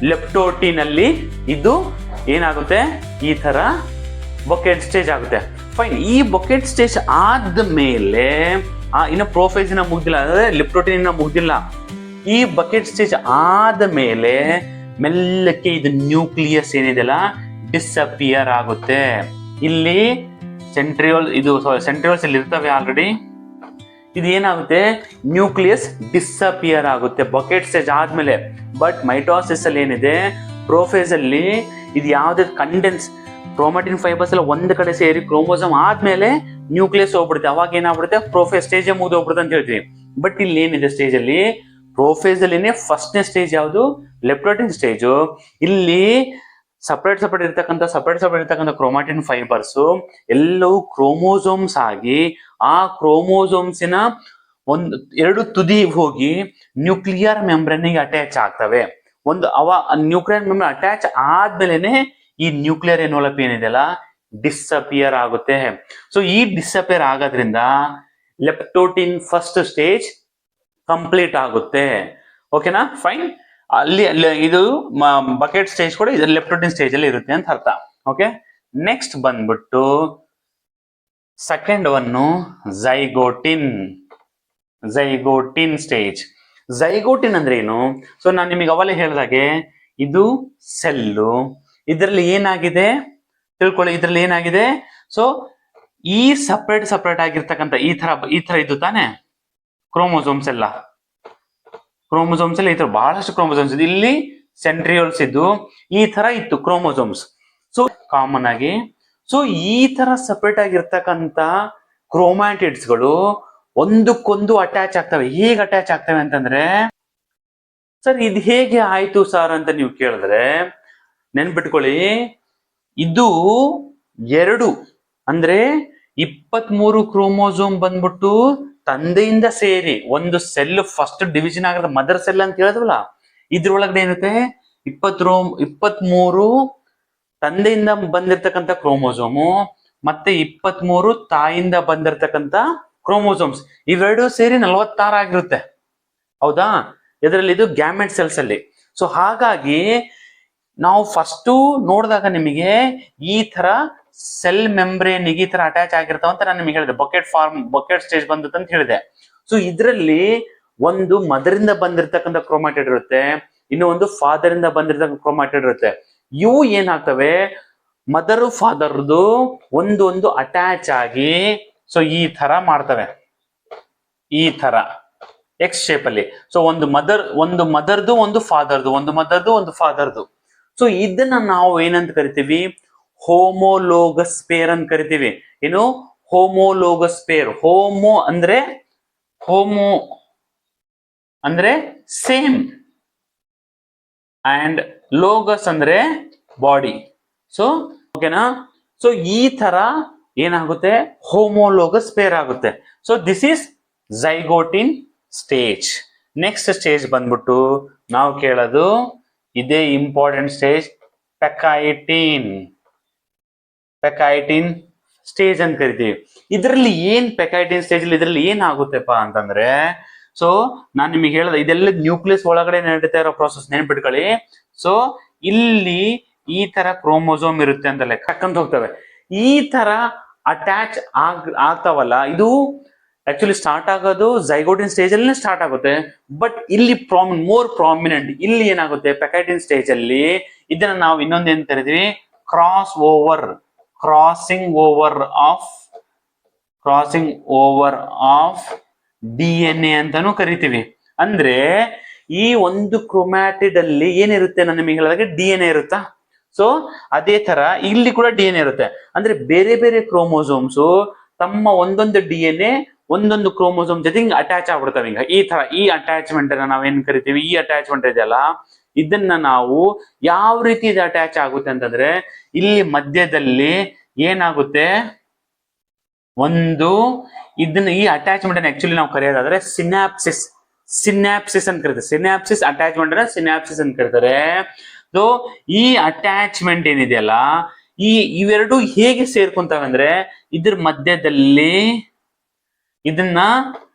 ಲೆಪ್ಟೋಟಿನಲ್ಲಿ ಇದು ಏನಾಗುತ್ತೆ? ಈ ತರ ಬೊಕೆಟ್ ಸ್ಟೇಜ್ ಆಗುತ್ತೆ. ಫೈನ್ ಈ ಬೊಕೆಟ್ ಸ್ಟೇಜ್ ಆದ ಮೇಲೆ ಇನ್ನು ಪ್ರೋಫೈಸ್ ಇನ್ನ ಮುಗ್ದಿಲ್ಲ ಅಂದ್ರೆ ಲಿಪ್ರೋಟೀನ್ ಮುಗ್ದಿಲ್ಲ. ಈ ಬಕೆಟ್ ಸ್ಟೇಜ್ ಆದ ಮೇಲೆ ಮೆಲ್ಲಕ್ಕೆ ಇದು ನ್ಯೂಕ್ಲಿಯಸ್ ಏನಿದೆಯಲ್ಲ ಡಿಸ್ಅಪಿಯರ್ ಆಗುತ್ತೆ. ಇಲ್ಲಿ ಸೆಂಟ್ರಿಯೋಲ್ ಇದು ಸೆಂಟ್ರಿಯೋಲ್ಸ್ ಇಲ್ಲಿ ಇರ್ತವೆ ಆಲ್ರೆಡಿ ಇದು ಏನಾಗುತ್ತೆ ನ್ಯೂಕ್ಲಿಯಸ್ ಡಿಸ್ಅಪಿಯರ್ ಆಗುತ್ತೆ ಬಕೆಟ್ ಸ್ಟೇಜ್ ಆದ್ಮೇಲೆ. ಬಟ್ ಮೈಟೋಸಿಸ್ ಅಲ್ಲಿ ಏನಿದೆ? ಪ್ರೋಫೇಸ್ ಅಲ್ಲಿ ಇದು ಯಾವುದೇ ಕಂಡೆನ್ಸ್ ಕ್ರೋಮಾಟಿನ್ ಫೈಬರ್ಸ್ ಎಲ್ಲ ಒಂದ್ ಕಡೆ ಸೇರಿ ಕ್ರೋಮೋಸಮ್ ಆದ್ಮೇಲೆ ನ್ಯೂಕ್ಲಿಯಸ್ ಹೋಗ್ಬಿಡುತ್ತೆ. ಅವಾಗ ಏನಾಗ್ಬಿಡುತ್ತೆ? ಪ್ರೋಫೇಸ್ ಸ್ಟೇಜ್ ಮುಗಿದು ಅಂತ ಹೇಳ್ತೀವಿ ಬಟ್ ಇಲ್ಲಿ ಏನಿದೆ ಸ್ಟೇಜ್ ಅಲ್ಲಿ? ಪ್ರೋಫೇಸ್ ಅಲ್ಲಿನೇ ಫಸ್ಟ್ನೇ ಸ್ಟೇಜ್ ಯಾವುದು? ಲೆಪ್ಟೋಟಿನ್ ಸ್ಟೇಜು ಇಲ್ಲಿ ಸಪರೇಟ್ ಸಪರೇಟ್ ಇರ್ತಕ್ಕಂಥ ಸಪರೇಟ್ ಸಪರೇಟ್ ಇರ್ತಕ್ಕಂಥ ಕ್ರೋಮಾಟಿನ್ ಫೈಬರ್ಸ್ ಎಲ್ಲವೂ ಕ್ರೋಮೋಸೋಮ್ಸ್ ಆಗಿ ಆ ಕ್ರೋಮೋಸೋಮ್ಸಿನ ಒಂದು, ಎರಡು ತುದಿ ಹೋಗಿ ನ್ಯೂಕ್ಲಿಯರ್ ಮೆಂಬ್ರೇನಿಗೆ ಅಟ್ಯಾಚ್ ಆಗ್ತವೆ. ಒಂದು ಅವ ನ್ಯೂಕ್ಲಿಯರ್ ಮೆಂಬ್ರೇನ್ ಅಟ್ಯಾಚ್ ಆದ್ಮೇಲೆನೆ ಈ ನ್ಯೂಕ್ಲಿಯರ್ ಎನ್ವಲಪ್ ಏನಿದೆಯಲ್ಲ ಡಿಸ್ಅಪಿಯರ್ ಆಗುತ್ತೆ. ಸೊ ಈ ಡಿಸ್ಅಪಿಯರ್ ಆಗೋದ್ರಿಂದ ಲೆಪ್ಟೋಟಿನ್ ಫಸ್ಟ್ ಸ್ಟೇಜ್ ಕಂಪ್ಲೀಟ್ ಆಗುತ್ತೆ. ಓಕೆನಾ ಫೈನ್ ಅಲ್ಲಿ ಇದು ಬಕೆಟ್ ಸ್ಟೇಜ್ ಕೂಡ ಇದು ಲೆಪ್ಟೋಟಿನ್ ಸ್ಟೇಜ್ ಅಲ್ಲಿ ಇರುತ್ತೆ ಅಂತ ಅರ್ಥ. ಓಕೆ ನೆಕ್ಸ್ಟ್ ಬಂದ್ಬಿಟ್ಟು second one zygotene zygotene stage zygotene ಅಂದ್ರೆ ಏನು? ಸೊ ನಾನು ನಿಮಗೆ ಅವಲೇ ಹೇಳಿದಾಗೆ ಇದು ಸೆಲ್ಲು ಇದರಲ್ಲಿ ಏನಾಗಿದೆ? ತಿಳ್ಕೊಳ್ಳಿ, ಇದರಲ್ಲಿ ಏನಾಗಿದೆ? ಸೊ ಈ ಸಪ್ರೇಟ್ ಸಪ್ರೇಟ್ ಆಗಿರ್ತಕ್ಕಂಥ ಈ ತರ ಈ ತರ ಇದು ತಾನೆ? ಕ್ರೋಮೋಸೋಮ್ಸ್ ಎಲ್ಲ. ಕ್ರೋಮೋಸೋಮ್ಸ್ ಎಲ್ಲ ಈ ತರ ಬಹಳಷ್ಟು ಕ್ರೋಮೋಸೋಮ್ಸ್ ಇದೆ ಇಲ್ಲಿ ಸೆಂಟ್ರಿಯೋಲ್ಸ್ ಇದ್ದು, ಈ ತರ ಇತ್ತು ಕ್ರೋಮೋಸೋಮ್ಸ್ ಸೊ ಕಾಮನ್ ಆಗಿ ಸೊ ಈ ತರ ಸಪ್ರೇಟ್ ಆಗಿರ್ತಕ್ಕಂಥ ಕ್ರೋಮ್ಯಾಟಿಡ್ಸ್ಗಳು ಒಂದಕ್ಕೊಂದು ಅಟ್ಯಾಚ್ ಆಗ್ತವೆ. ಹೇಗೆ ಅಟ್ಯಾಚ್ ಆಗ್ತವೆ ಅಂತಂದ್ರೆ, ಸರ್, ಇದು ಹೇಗೆ ಆಯ್ತು ಸರ್ ಅಂತ ನೀವು ಕೇಳಿದ್ರೆ ನೆನ್ಪಿಟ್ಕೊಳ್ಳಿ. ಇದು ಎರಡು, ಅಂದ್ರೆ ಇಪ್ಪತ್ಮೂರು ಕ್ರೋಮೋಸೋಮ್ ಬಂದ್ಬಿಟ್ಟು ತಂದೆಯಿಂದ ಸೇರಿ ಒಂದು ಸೆಲ್ ಫಸ್ಟ್ ಡಿವಿಷನ್ ಆಗಿರೋದು ಮದರ್ ಸೆಲ್ ಅಂತ ಹೇಳಿದ್ವಲ್ಲ, ಇದ್ರೊಳಗಡೆ ಏನಿರುತ್ತೆ ಇಪ್ಪತ್ ರೋ, ಇಪ್ಪತ್ಮೂರು ತಂದೆಯಿಂದ ಬಂದಿರತಕ್ಕಂಥ ಕ್ರೋಮೋಸೋಮು, ಮತ್ತೆ ಇಪ್ಪತ್ಮೂರು ತಾಯಿಂದ ಬಂದಿರತಕ್ಕಂಥ ಕ್ರೋಮೋಸೋಮ್ಸ್. ಇವೆರಡು ಸೇರಿ ನಲವತ್ತಾರು ಆಗಿರುತ್ತೆ ಹೌದಾ? ಇದರಲ್ಲಿ ಇದು ಗ್ಯಾಮೆಂಟ್ ಸೆಲ್ಸ್ ಅಲ್ಲಿ. ಸೊ ಹಾಗಾಗಿ ನಾವು ಫಸ್ಟು ನೋಡಿದಾಗ ನಿಮಗೆ ಈ ತರ ಸೆಲ್ ಮೆಂಬ್ರೇನ್ ಈ ತರ ಅಟ್ಯಾಚ್ ಆಗಿರ್ತಾವ ಅಂತ ನಾನು ನಿಮಗೆ ಹೇಳಿದೆ. ಬಕೆಟ್ ಫಾರ್ಮ್ ಬಕೆಟ್ ಸ್ಟೇಜ್ ಬಂದದ್ದು ಅಂತ ಹೇಳಿದೆ. ಸೊ ಇದರಲ್ಲಿ ಒಂದು ಮದರಿಂದ ಬಂದಿರತಕ್ಕಂಥ ಕ್ರೋಮ್ಯಾಟಿಡ್ ಇರುತ್ತೆ, ಇನ್ನು ಒಂದು ಫಾದರ್ ಇಂದ ಬಂದಿರತಕ್ಕಂಥ ಕ್ರೋಮಾಟೆಡ್ ಇರುತ್ತೆ. ಇವು ಏನಾಗ್ತವೆ? ಮದರ್ ಫಾದರ್ದು ಒಂದು ಒಂದು ಅಟ್ಯಾಚ್ ಆಗಿ ಸೊ ಈ ತರ ಮಾಡ್ತವೆ. ಈ ತರ ಎಕ್ಸ್ ಶೇಪ್ ಅಲ್ಲಿ. ಸೊ ಒಂದು ಮದರ್ ಒಂದು ಮದರ್ದು ಒಂದು ಫಾದರ್ದು ಒಂದು ಮದರ್ದು ಒಂದು ಫಾದರ್ದು ಸೊ ಇದನ್ನ ನಾವು ಏನಂತ ಕರಿತೀವಿ? ಹೋಮೋಲೋಗಸ್ ಪೇರ್ ಅಂತ ಕರಿತೀವಿ. ಏನು? ಹೋಮೋಲೋಗಸ್ ಪೇರ್ ಹೋಮೋ ಅಂದ್ರೆ ಹೋಮೋ ಅಂದ್ರೆ ಸೇಮ್. ಅಂಡ್ ಲೋಗಸ್ ಅಂದ್ರೆ ಬಾಡಿ. ಸೊ ಓಕೆನಾ? ಸೊ ಈ ತರ ಏನಾಗುತ್ತೆ? ಹೋಮೋಲೋಗಸ್ ಪೇರ್ ಆಗುತ್ತೆ so this is zygotene stage next stage ಬಂದ್ಬಿಟ್ಟು ನಾವು ಕೇಳೋದು ಇದೇ important stage pachytene pachytene stage ಅಂತ ಕರಿತೀವಿ. ಇದರಲ್ಲಿ ಏನ್ ಪೆಕೈಟೀನ್ ಸ್ಟೇಜ್ ಇದರಲ್ಲಿ ಏನಾಗುತ್ತೆಪ್ಪ ಅಂತಂದ್ರೆ ಸೊ ನಾನು ನಿಮಗೆ ಹೇಳಿದೆ, ಇದೆಲ್ಲ ನ್ಯೂಕ್ಲಿಯಸ್ ಒಳಗಡೆ ನಡೀತಾ ಇರೋ ಪ್ರಾಸೆಸ್ ನೆನ್ಪಿಟ್ಕೊಳ್ಳಿ. ಸೊ ಇಲ್ಲಿ ಈ ತರ ಕ್ರೋಮೋಸೋಮ್ ಇರುತ್ತೆ ಅಂತ ಲೆಕ್ಕ ಹೋಗ್ತವೆ. ಈ ತರ ಅಟ್ಯಾಚ್ ಆಗ್ ಆಗ್ತಾವಲ್ಲ, ಇದು ಆಕ್ಚುಲಿ ಸ್ಟಾರ್ಟ್ ಆಗೋದು ಝೈಗೋಟಿನ್ ಸ್ಟೇಜ್ ಅಲ್ಲಿ ಸ್ಟಾರ್ಟ್ ಆಗುತ್ತೆ. ಬಟ್ ಇಲ್ಲಿ ಪ್ರಾಮ್ ಮೋರ್ ಪ್ರಾಮಿನೆಂಟ್ ಇಲ್ಲಿ ಏನಾಗುತ್ತೆ? ಪೆಕೈಟಿನ್ ಸ್ಟೇಜ್ ಅಲ್ಲಿ ಇದನ್ನ ನಾವು ಇನ್ನೊಂದು ಏನ್ ಕರಿತೀವಿ? Cross over crossing over of crossing over of D N A ಅಂತಾನು ಕರಿತೀವಿ. ಅಂದ್ರೆ ಈ ಒಂದು ಕ್ರೊಮ್ಯಾಟಿಡ್ ಅಲ್ಲಿ ಏನಿರುತ್ತೆ ನಾನು ನಿಮಗೆ ಹೇಳಿದಾಗ? ಡಿ ಎನ್ ಎ ಇರುತ್ತಾ? ಸೊ ಅದೇ ತರ ಇಲ್ಲಿ ಕೂಡ ಡಿ ಎನ್ ಎ ಇರುತ್ತೆ. ಅಂದ್ರೆ ಬೇರೆ ಬೇರೆ ಕ್ರೋಮೋಸೋಮ್ಸ್ ತಮ್ಮ ಒಂದೊಂದು ಡಿ ಎನ್ ಎ ಒಂದೊಂದು ಕ್ರೋಮೋಸೋಮ್ ಜೊತೆ ಹಿಂಗ್ ಅಟ್ಯಾಚ್ ಆಗ್ಬಿಡ್ತವೆ ಹಿಂಗ. ಈ ತರ, ಈ ಅಟ್ಯಾಚ್ಮೆಂಟ್ ಅನ್ನ ನಾವೇನ್ ಕರಿತೀವಿ? ಈ ಅಟ್ಯಾಚ್ಮೆಂಟ್ ಇದೆಯಲ್ಲ? ಇದನ್ನ ನಾವು ಯಾವ ರೀತಿ ಇದು ಅಟ್ಯಾಚ್ ಆಗುತ್ತೆ ಅಂತಂದ್ರೆ, ಇಲ್ಲಿ ಮಧ್ಯದಲ್ಲಿ ಏನಾಗುತ್ತೆ? ಒಂದು, ಇದನ್ನ ಈ ಅಟ್ಯಾಚ್ಮೆಂಟ್ ಅನ್ನ ಆಕ್ಚುಲಿ ನಾವು ಕರೆಯೋದಾದ್ರೆ ಸಿನಾಪ್ಸಿಸ್ ಸಿನಾಪ್ಸಿಸ್ ಅಂತ ಕರೀತಾರೆ. ಸಿನಾಪ್ಸಿಸ್ ಅಟ್ಯಾಚ್ಮೆಂಟ್ ಅನ್ನ ಸಿನಾಪ್ಸಿಸ್ ಅಂತ ಕರೀತಾರೆ. ಸೊ ಈ ಅಟ್ಯಾಚ್ಮೆಂಟ್ ಏನಿದೆಯಲ್ಲ, ಈ ಇವೆರಡು ಹೇಗೆ ಸೇರ್ಕೊಂತಾವೆ ಅಂದ್ರೆ, ಇದ್ರ ಮಧ್ಯದಲ್ಲಿ ಇದನ್ನ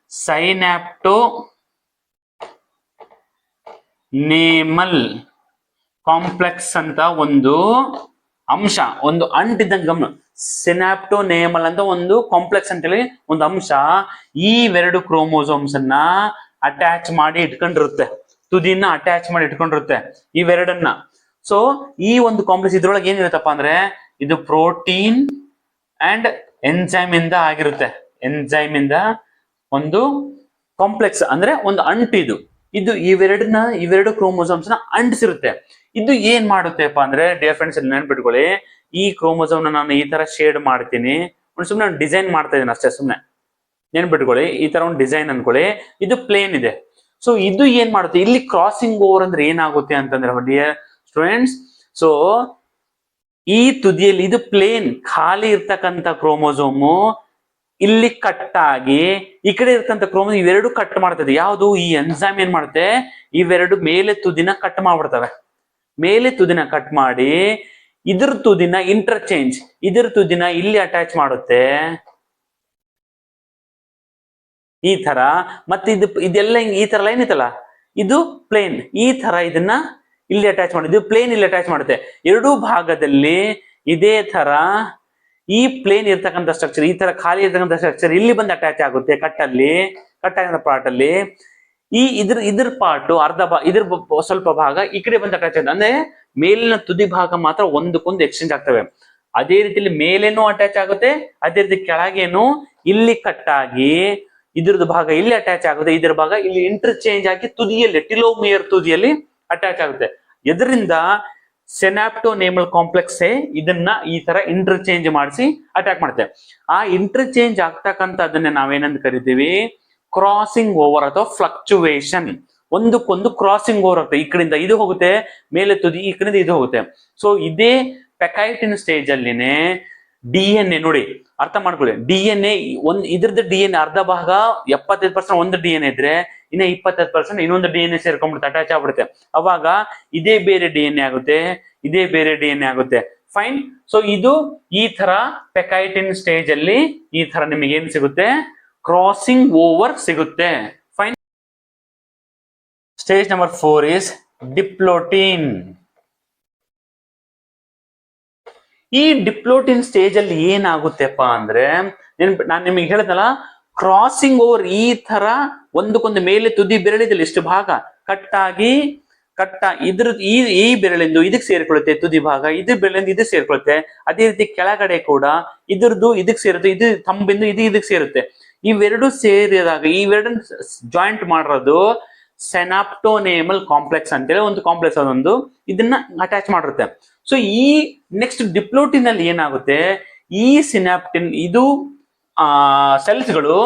ಸೈನ್ಯಾಪ್ಟೋ ನೇಮಲ್ ಕಾಂಪ್ಲೆಕ್ಸ್ ಅಂತ ಒಂದು ಅಂಶ, ಒಂದು ಅಂಟಿದ್ದಂಗೆ ಗಮನ. ಸಿನಾಪ್ಟೋ ನೇಮಲ್ ಅಂತ ಒಂದು ಕಾಂಪ್ಲೆಕ್ಸ್ ಅಂತ ಹೇಳಿ ಒಂದು ಅಂಶ. ಈ ಎರಡು ಕ್ರೋಮೋಸೋಮ್ಸ್ ಅನ್ನ ಅಟ್ಯಾಚ್ ಮಾಡಿ ಇಟ್ಕೊಂಡಿರುತ್ತೆ. ತುದಿನ ಅಟ್ಯಾಚ್ ಮಾಡಿ ಇಟ್ಕೊಂಡಿರುತ್ತೆ ಇವೆರಡನ್ನ. ಸೊ ಈ ಒಂದು ಕಾಂಪ್ಲೆಕ್ಸ್ ಇದ್ರೊಳಗೆ ಏನಿರುತ್ತಪ್ಪ ಅಂದ್ರೆ, ಇದು ಪ್ರೋಟೀನ್ ಅಂಡ್ ಎನ್ಸೈಮ್ ಇಂದ ಆಗಿರುತ್ತೆ. ಎನ್ಸೈಮ್ ಇಂದ ಒಂದು ಕಾಂಪ್ಲೆಕ್ಸ್ ಅಂದ್ರೆ ಒಂದು ಅಂಟು ಇದು. ಇವೆರಡನ್ನ ಇವೆರಡು ಕ್ರೋಮೋಸೋಮ್ಸ್ನ ಅಂಟಿಸಿರುತ್ತೆ ಇದು ಏನ್ ಮಾಡುತ್ತೆಪ್ಪ ಅಂದ್ರೆ ಡಿಯರ್ ಫ್ರೆಂಡ್ಸ್ ನೆನ್ಪಿಟ್ಕೊಳ್ಳಿ. ಈ ಕ್ರೋಮೋಸೋಮ್ ನಾನು ಈ ತರ ಶೇಡ್ ಮಾಡ್ತೀನಿ. ಒಂದು ಸುಮ್ಮನೆ ಡಿಸೈನ್ ಮಾಡ್ತಾ ಇದ್ದೀನಿ ಅಷ್ಟೇ ಸುಮ್ಮನೆ ನೆನ್ಪಿಟ್ಕೊಳ್ಳಿ, ಈ ತರ ಒಂದು ಡಿಸೈನ್ ಅನ್ಕೊಳ್ಳಿ. ಇದು ಪ್ಲೇನ್ ಇದೆ. ಸೊ ಇದು ಏನ್ ಮಾಡುತ್ತೆ? ಇಲ್ಲಿ ಕ್ರಾಸಿಂಗ್ ಓವರ್ ಅಂದ್ರೆ ಏನಾಗುತ್ತೆ ಅಂತಂದ್ರೆ ಡಿಯರ್ ಸ್ಟೂಡೆಂಟ್ಸ್ ಸೊ ಈ ತುದಿಯಲ್ಲಿ ಇದು ಪ್ಲೇನ್ ಖಾಲಿ ಇರ್ತಕ್ಕಂಥ ಕ್ರೋಮೋಸೋಮು ಇಲ್ಲಿ ಕಟ್ ಆಗಿ ಈ ಕಡೆ ಇರ್ತಂತ ಕ್ರೋಮ್ ಇವೆರಡು ಕಟ್ ಮಾಡ್ತದೆ. ಯಾವುದು? ಈ ಎನ್ಸೈಮ್ ಏನ್ ಮಾಡುತ್ತೆ? ಇವೆರಡು ಮೇಲೆ ತುದಿನ ಕಟ್ ಮಾಡ್ಬಿಡ್ತವೆ. ಮೇಲೆ ತುದಿನ ಕಟ್ ಮಾಡಿ, ಇದ್ರ ತುದಿನ ಇಂಟರ್ಚೇಂಜ್ ಇದ್ರ ತುದಿನ ಇಲ್ಲಿ ಅಟ್ಯಾಚ್ ಮಾಡುತ್ತೆ. ಈ ತರ ಮತ್ತೆ ಇದು, ಇದೆಲ್ಲ ಈ ತರ ಲೈನ್ ಇತ್ತಲ್ಲ? ಇದು ಪ್ಲೇನ್ ಈ ತರ ಇದನ್ನ ಇಲ್ಲಿ ಅಟ್ಯಾಚ್ ಮಾಡಿದ್ದು ಪ್ಲೇನ್ ಇಲ್ಲಿ ಅಟ್ಯಾಚ್ ಮಾಡುತ್ತೆ. ಎರಡೂ ಭಾಗದಲ್ಲಿ ಇದೇ ತರ ಈ ಪ್ಲೇನ್ ಇರ್ತಕ್ಕಂಥ ಸ್ಟ್ರಕ್ಚರ್ ಈ ತರ ಖಾಲಿ ಇರ್ತಕ್ಕಂಥ ಸ್ಟ್ರಕ್ಚರ್ ಇಲ್ಲಿ ಬಂದು ಅಟ್ಯಾಚ್ ಆಗುತ್ತೆ. ಕಟ್ಟಲ್ಲಿ ಕಟ್ ಆಗಿರೋ ಪಾರ್ಟ್ ಅಲ್ಲಿ. ಈ ಇದ್ರ ಇದ್ರ ಪಾರ್ಟ್ ಅರ್ಧ ಭಾಗ ಇದ್ರ ಸ್ವಲ್ಪ ಭಾಗ ಈ ಕಡೆ ಬಂದು ಅಟ್ಯಾಚ್ ಆಗುತ್ತೆ. ಅಂದ್ರೆ ಮೇಲಿನ ತುದಿ ಭಾಗ ಮಾತ್ರ ಒಂದಕ್ಕೊಂದು ಎಕ್ಸ್ಚೇಂಜ್ ಆಗ್ತವೆ. ಅದೇ ರೀತಿಯಲ್ಲಿ ಮೇಲೇನು ಅಟ್ಯಾಚ್ ಆಗುತ್ತೆ, ಅದೇ ರೀತಿ ಕೆಳಗೇನು ಇಲ್ಲಿ ಕಟ್ ಆಗಿ ಇದ್ರದ್ದು ಭಾಗ ಇಲ್ಲಿ ಅಟ್ಯಾಚ್ ಆಗುತ್ತೆ, ಇದ್ರ ಭಾಗ ಇಲ್ಲಿ ಇಂಟರ್ಚೇಂಜ್ ಆಗಿ ತುದಿಯಲ್ಲಿ ಟಿಲೋಮಿಯರ್ ತುದಿಯಲ್ಲಿ ಅಟ್ಯಾಚ್ ಆಗುತ್ತೆ. ಇದರಿಂದ ಸೆನಾಪ್ಟೋನೇಮಲ್ ಕಾಂಪ್ಲೆಕ್ಸ್ ಇದನ್ನ ಈ ತರ ಇಂಟರ್ಚೇಂಜ್ ಮಾಡಿಸಿ ಅಟ್ಯಾಕ್ ಮಾಡುತ್ತೆ ಆ ಇಂಟರ್ಚೇಂಜ್ ಆಗ್ತಕ್ಕಂಥದ್ದನ್ನ ನಾವೇನಂತ ಕರಿತೀವಿ? ಕ್ರಾಸಿಂಗ್ ಓವರ್ ಅಥವಾ ಫ್ಲಕ್ಚುವೇಶನ್ ಒಂದಕ್ಕೊಂದು ಕ್ರಾಸಿಂಗ್ ಓವರ್ ಆಗ್ತದೆ. ಈ ಕಡೆಯಿಂದ ಇದು ಹೋಗುತ್ತೆ, ಮೇಲೆ ತುದಿ, ಈ ಕಡೆಯಿಂದ ಇದು ಹೋಗುತ್ತೆ. ಸೊ ಇದೇ ಪೆಕೈಟಿನ್ ಸ್ಟೇಜ್ ಅಲ್ಲಿನೇ ಡಿ ಎನ್ ಎ ನೋಡಿ, ಅರ್ಥ ಮಾಡ್ಕೊಳ್ಳಿ. ಡಿ ಎನ್ ಎ ಒಂದ್ ಇದ್ರದ್ದು ಡಿ ಎನ್ ಅರ್ಧ ಭಾಗ ಎಪ್ಪತ್ತೈದು ಪರ್ಸೆಂಟ್ ಒಂದು ಡಿ ಎನ್ ಎ ಇದ್ರೆ ಇನ್ನ ಇಪ್ಪತ್ತೈದು ಪರ್ಸೆಂಟ್ ಇನ್ನೊಂದು ಡಿ ಎನ್ ಎ ಸೇರ್ಕೊಂಡ್ಬಿಡುತ್ತೆ ಅಟ್ಯಾಚ್ ಆಗ್ಬಿಡುತ್ತೆ. ಅವಾಗ ಇದೇ ಬೇರೆ ಡಿ ಎನ್ ಎ ಆಗುತ್ತೆ, ಇದೇ ಬೇರೆ ಡಿ ಎನ್ ಎ ಆಗುತ್ತೆ. ಫೈನ್ ಸೊ ಇದು ಈ ತರ ಪೆಕೈಟಿನ್ ಸ್ಟೇಜ್ ಅಲ್ಲಿ ಈ ತರ ನಿಮಗೆ ಏನ್ ಸಿಗುತ್ತೆ? ಕ್ರಾಸಿಂಗ್ ಓವರ್ ಸಿಗುತ್ತೆ. Fine stage number four is diplotene ಈ ಡಿಪ್ಲೋಟಿನ್ ಸ್ಟೇಜ್ ಅಲ್ಲಿ ಏನಾಗುತ್ತೆಪ್ಪ ಅಂದ್ರೆ ನಾನು ನಿಮಗೆ ಹೇಳಿದ್ನಲ್ಲ ಕ್ರಾಸಿಂಗ್ ಓವರ್ ಈ ತರ ಒಂದಕ್ಕೊಂದು ಮೇಲೆ ತುದಿ ಬೆರಳಿದಲ್ಲಿ ಇಷ್ಟು ಭಾಗ? ಕಟ್ಟಾಗಿ, ಕಟ್ಟ ಇದ್ರ ಈ ಈ ಬೆರಳಿಂದು ಇದಕ್ಕೆ ಸೇರಿಕೊಳ್ಳುತ್ತೆ ತುದಿ ಭಾಗ, ಇದು ಬೆರಳಿಂದ ಇದಕ್ಕೆ ಸೇರಿಕೊಳ್ಳುತ್ತೆ. ಅದೇ ರೀತಿ ಕೆಳಗಡೆ ಕೂಡ ಇದ್ರದ್ದು ಇದಕ್ಕೆ ಸೇರುತ್ತೆ, ಇದು ತಂಬಿಂದು ಇದು ಇದಕ್ಕೆ ಸೇರುತ್ತೆ. ಇವೆರಡು ಸೇರಿದಾಗ, ಇವೆರಡನ್ನ ಜಾಯಿಂಟ್ ಮಾಡಿರೋದು ಸೆನಾಪ್ಟೋನೇಮಲ್ ಕಾಂಪ್ಲೆಕ್ಸ್ ಅಂತೇಳಿ ಒಂದು ಕಾಂಪ್ಲೆಕ್ಸ್ ಅದೊಂದು. ಇದನ್ನ ಅಟ್ಯಾಚ್ ಮಾಡಿರುತ್ತೆ. ಸೊ ಈ ನೆಕ್ಸ್ಟ್ ಡಿಪ್ಲೋಟಿನಲ್ಲಿ ಏನಾಗುತ್ತೆ? ಈ ಸಿನಾಪ್ಟಿನ್ ಇದು ಆ ಸೆಲ್ಸ್ಗಳು